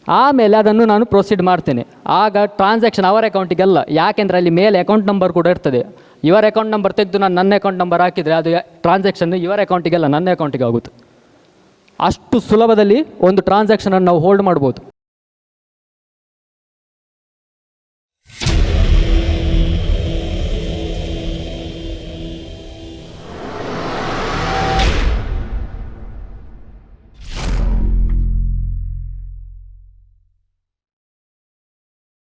Speaker 3: ಆಮೇಲೆ ಅದನ್ನು ನಾನು ಪ್ರೊಸೀಡ್ ಮಾಡ್ತೇನೆ. ಆಗ ಟ್ರಾನ್ಸಾಕ್ಷನ್ ಅವರ ಅಕೌಂಟಿಗೆಲ್ಲ ಯಾಕೆಂದರೆ ಅಲ್ಲಿ ಮೇಲೆ ಅಕೌಂಟ್ ನಂಬರ್ ಕೂಡ ಇರ್ತದೆ. ಇವರ ಅಕೌಂಟ್ ನಂಬರ್ ತೆಗೆದು ನಾನು ನನ್ನ ಅಕೌಂಟ್ ನಂಬರ್ ಹಾಕಿದರೆ ಅದು ಟ್ರಾನ್ಸಾಕ್ಷನ್ ಇವರ ಅಕೌಂಟಿಗೆಲ್ಲ ನನ್ನ ಅಕೌಂಟಿಗೆ ಆಗುತ್ತೆ. ಅಷ್ಟು ಸುಲಭದಲ್ಲಿ ಒಂದು ಟ್ರಾನ್ಸಾಕ್ಷನನ್ನು ನಾವು ಹೋಲ್ಡ್ ಮಾಡ್ಬೋದು.